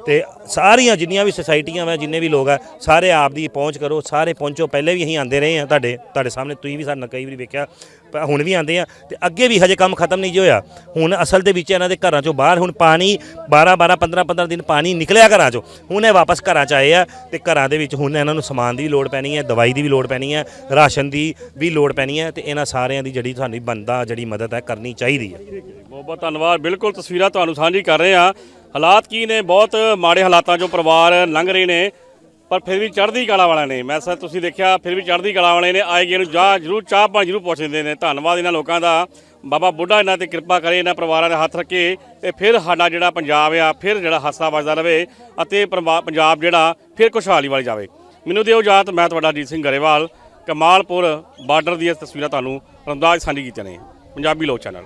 ਤੇ ਸਾਰੀਆਂ ਜਿੰਨੀਆਂ ਵੀ ਸੁਸਾਇਟੀਆਂ ਵਾ, ਜਿੰਨੇ ਵੀ ਲੋਕ ਆ, ਸਾਰੇ ਆਪ ਦੀ ਪਹੁੰਚ ਕਰੋ, ਸਾਰੇ ਪਹੁੰਚੋ। ਪਹਿਲੇ ਵੀ ਅਸੀਂ ਆਂਦੇ ਰਹੇ ਆ ਤੁਹਾਡੇ ਤੁਹਾਡੇ ਸਾਹਮਣੇ। ਤੁਸੀਂ ਵੀ ਸਾਡੇ ਨਾਲ ਕਈ ਵਾਰੀ ਵੇਖਿਆ ਹੁਣ ਵੀ ਆਂਦੇ ਆ। ਤੇ ਅੱਗੇ ਵੀ ਹਜੇ ਕੰਮ ਖਤਮ ਨਹੀਂ ਜੀ ਹੋਇਆ। ਹੁਣ ਅਸਲ ਦੇ ਵਿੱਚ ਇਹਨਾਂ ਦੇ ਘਰਾਂ ਚੋਂ ਬਾਹਰ, ਹੁਣ ਪਾਣੀ 12 12 15 15 ਦਿਨ ਪਾਣੀ ਨਿਕਲਿਆ ਘਰਾਂ ਚੋਂ। ਹੁਣ ਇਹ ਵਾਪਸ ਘਰਾਂ ਚ ਆਏ ਆ ਤੇ ਘਰਾਂ ਦੇ ਵਿੱਚ ਹੁਣ ਇਹਨਾਂ ਨੂੰ ਸਮਾਨ ਦੀ ਵੀ ਲੋੜ ਪੈਣੀ ਹੈ, ਦਵਾਈ ਦੀ ਵੀ ਲੋੜ ਪੈਣੀ ਹੈ, ਰਾਸ਼ਨ ਦੀ ਵੀ ਲੋੜ ਪੈਣੀ ਹੈ ਤੇ ਇਹਨਾਂ ਸਾਰਿਆਂ ਦੀ ਜਿਹੜੀ ਸਾਡੀ ਬੰਦਾ ਜਿਹੜੀ ਮਦਦ ਹੈ, ਕਰਨੀ ਚਾਹੀਦੀ ਹੈ। ਬਹੁਤ ਬਹੁਤ ਧੰਨਵਾਦ। ਬਿਲਕੁਲ ਤਸਵੀਰਾਂ ਤੁਹਾਨੂੰ ਸਾਂਝੀ ਕਰ ਰਹੇ ਹਾਂ। ਹਾਲਾਤ ਕੀ ਨੇ? ਬਹੁਤ ਮਾੜੇ ਹਾਲਾਤਾਂ ਚੋਂ ਪਰਿਵਾਰ ਲੰਘ ਰਹੇ ਨੇ, ਪਰ ਫਿਰ ਵੀ ਚੜ੍ਹਦੀ ਕਲਾ ਵਾਲਿਆਂ ਨੇ। ਮੈਂ ਸਰ, ਤੁਸੀਂ ਦੇਖਿਆ, ਫਿਰ ਵੀ ਚੜ੍ਹਦੀ ਕਲਾ ਵਾਲੇ ਨੇ। ਆਏ ਗਏ ਨੂੰ ਜਾ, ਜਰੂਰ ਚਾਹ ਪਾਣੀ ਜਰੂਰ ਪੁੱਛਦੇ ਨੇ। ਧੰਨਵਾਦ ਇਹਨਾਂ ਲੋਕਾਂ ਦਾ। ਬਾਬਾ ਬੁੱਢਾ ਇਹਨਾਂ ਤੇ ਕਿਰਪਾ ਕਰੇ, ਇਹਨਾਂ ਪਰਿਵਾਰਾਂ ਦੇ ਹੱਥ ਰੱਖੇ ਤੇ ਫਿਰ ਸਾਡਾ ਜਿਹੜਾ ਪੰਜਾਬ ਆ, ਫਿਰ ਜਿਹੜਾ ਹਾਸਾ ਵੱਜਦਾ ਰਵੇ ਅਤੇ ਪਰਮਾ- ਪੰਜਾਬ ਜਿਹੜਾ ਫਿਰ ਖੁਸ਼ਹਾਲੀ ਵਾਲੀ ਜਾਵੇ। ਮੈਨੂੰ ਦਿਓ ਇਜਾਜ਼ਤ, ਮੈਂ ਤੁਹਾਡਾ ਅਜੀਤ ਸਿੰਘ ਗਰੇਵਾਲ, ਕਮਾਲਪੁਰ ਬਾਰਡਰ ਦੀਆਂ ਤਸਵੀਰਾਂ ਤੁਹਾਨੂੰ ਰਮਦਾਸ ਸਾਂਝੀ ਕੀਤੀਆਂ ਨੇ। ਪੰਜਾਬੀ ਲੋਕ ਚੈਨਲ।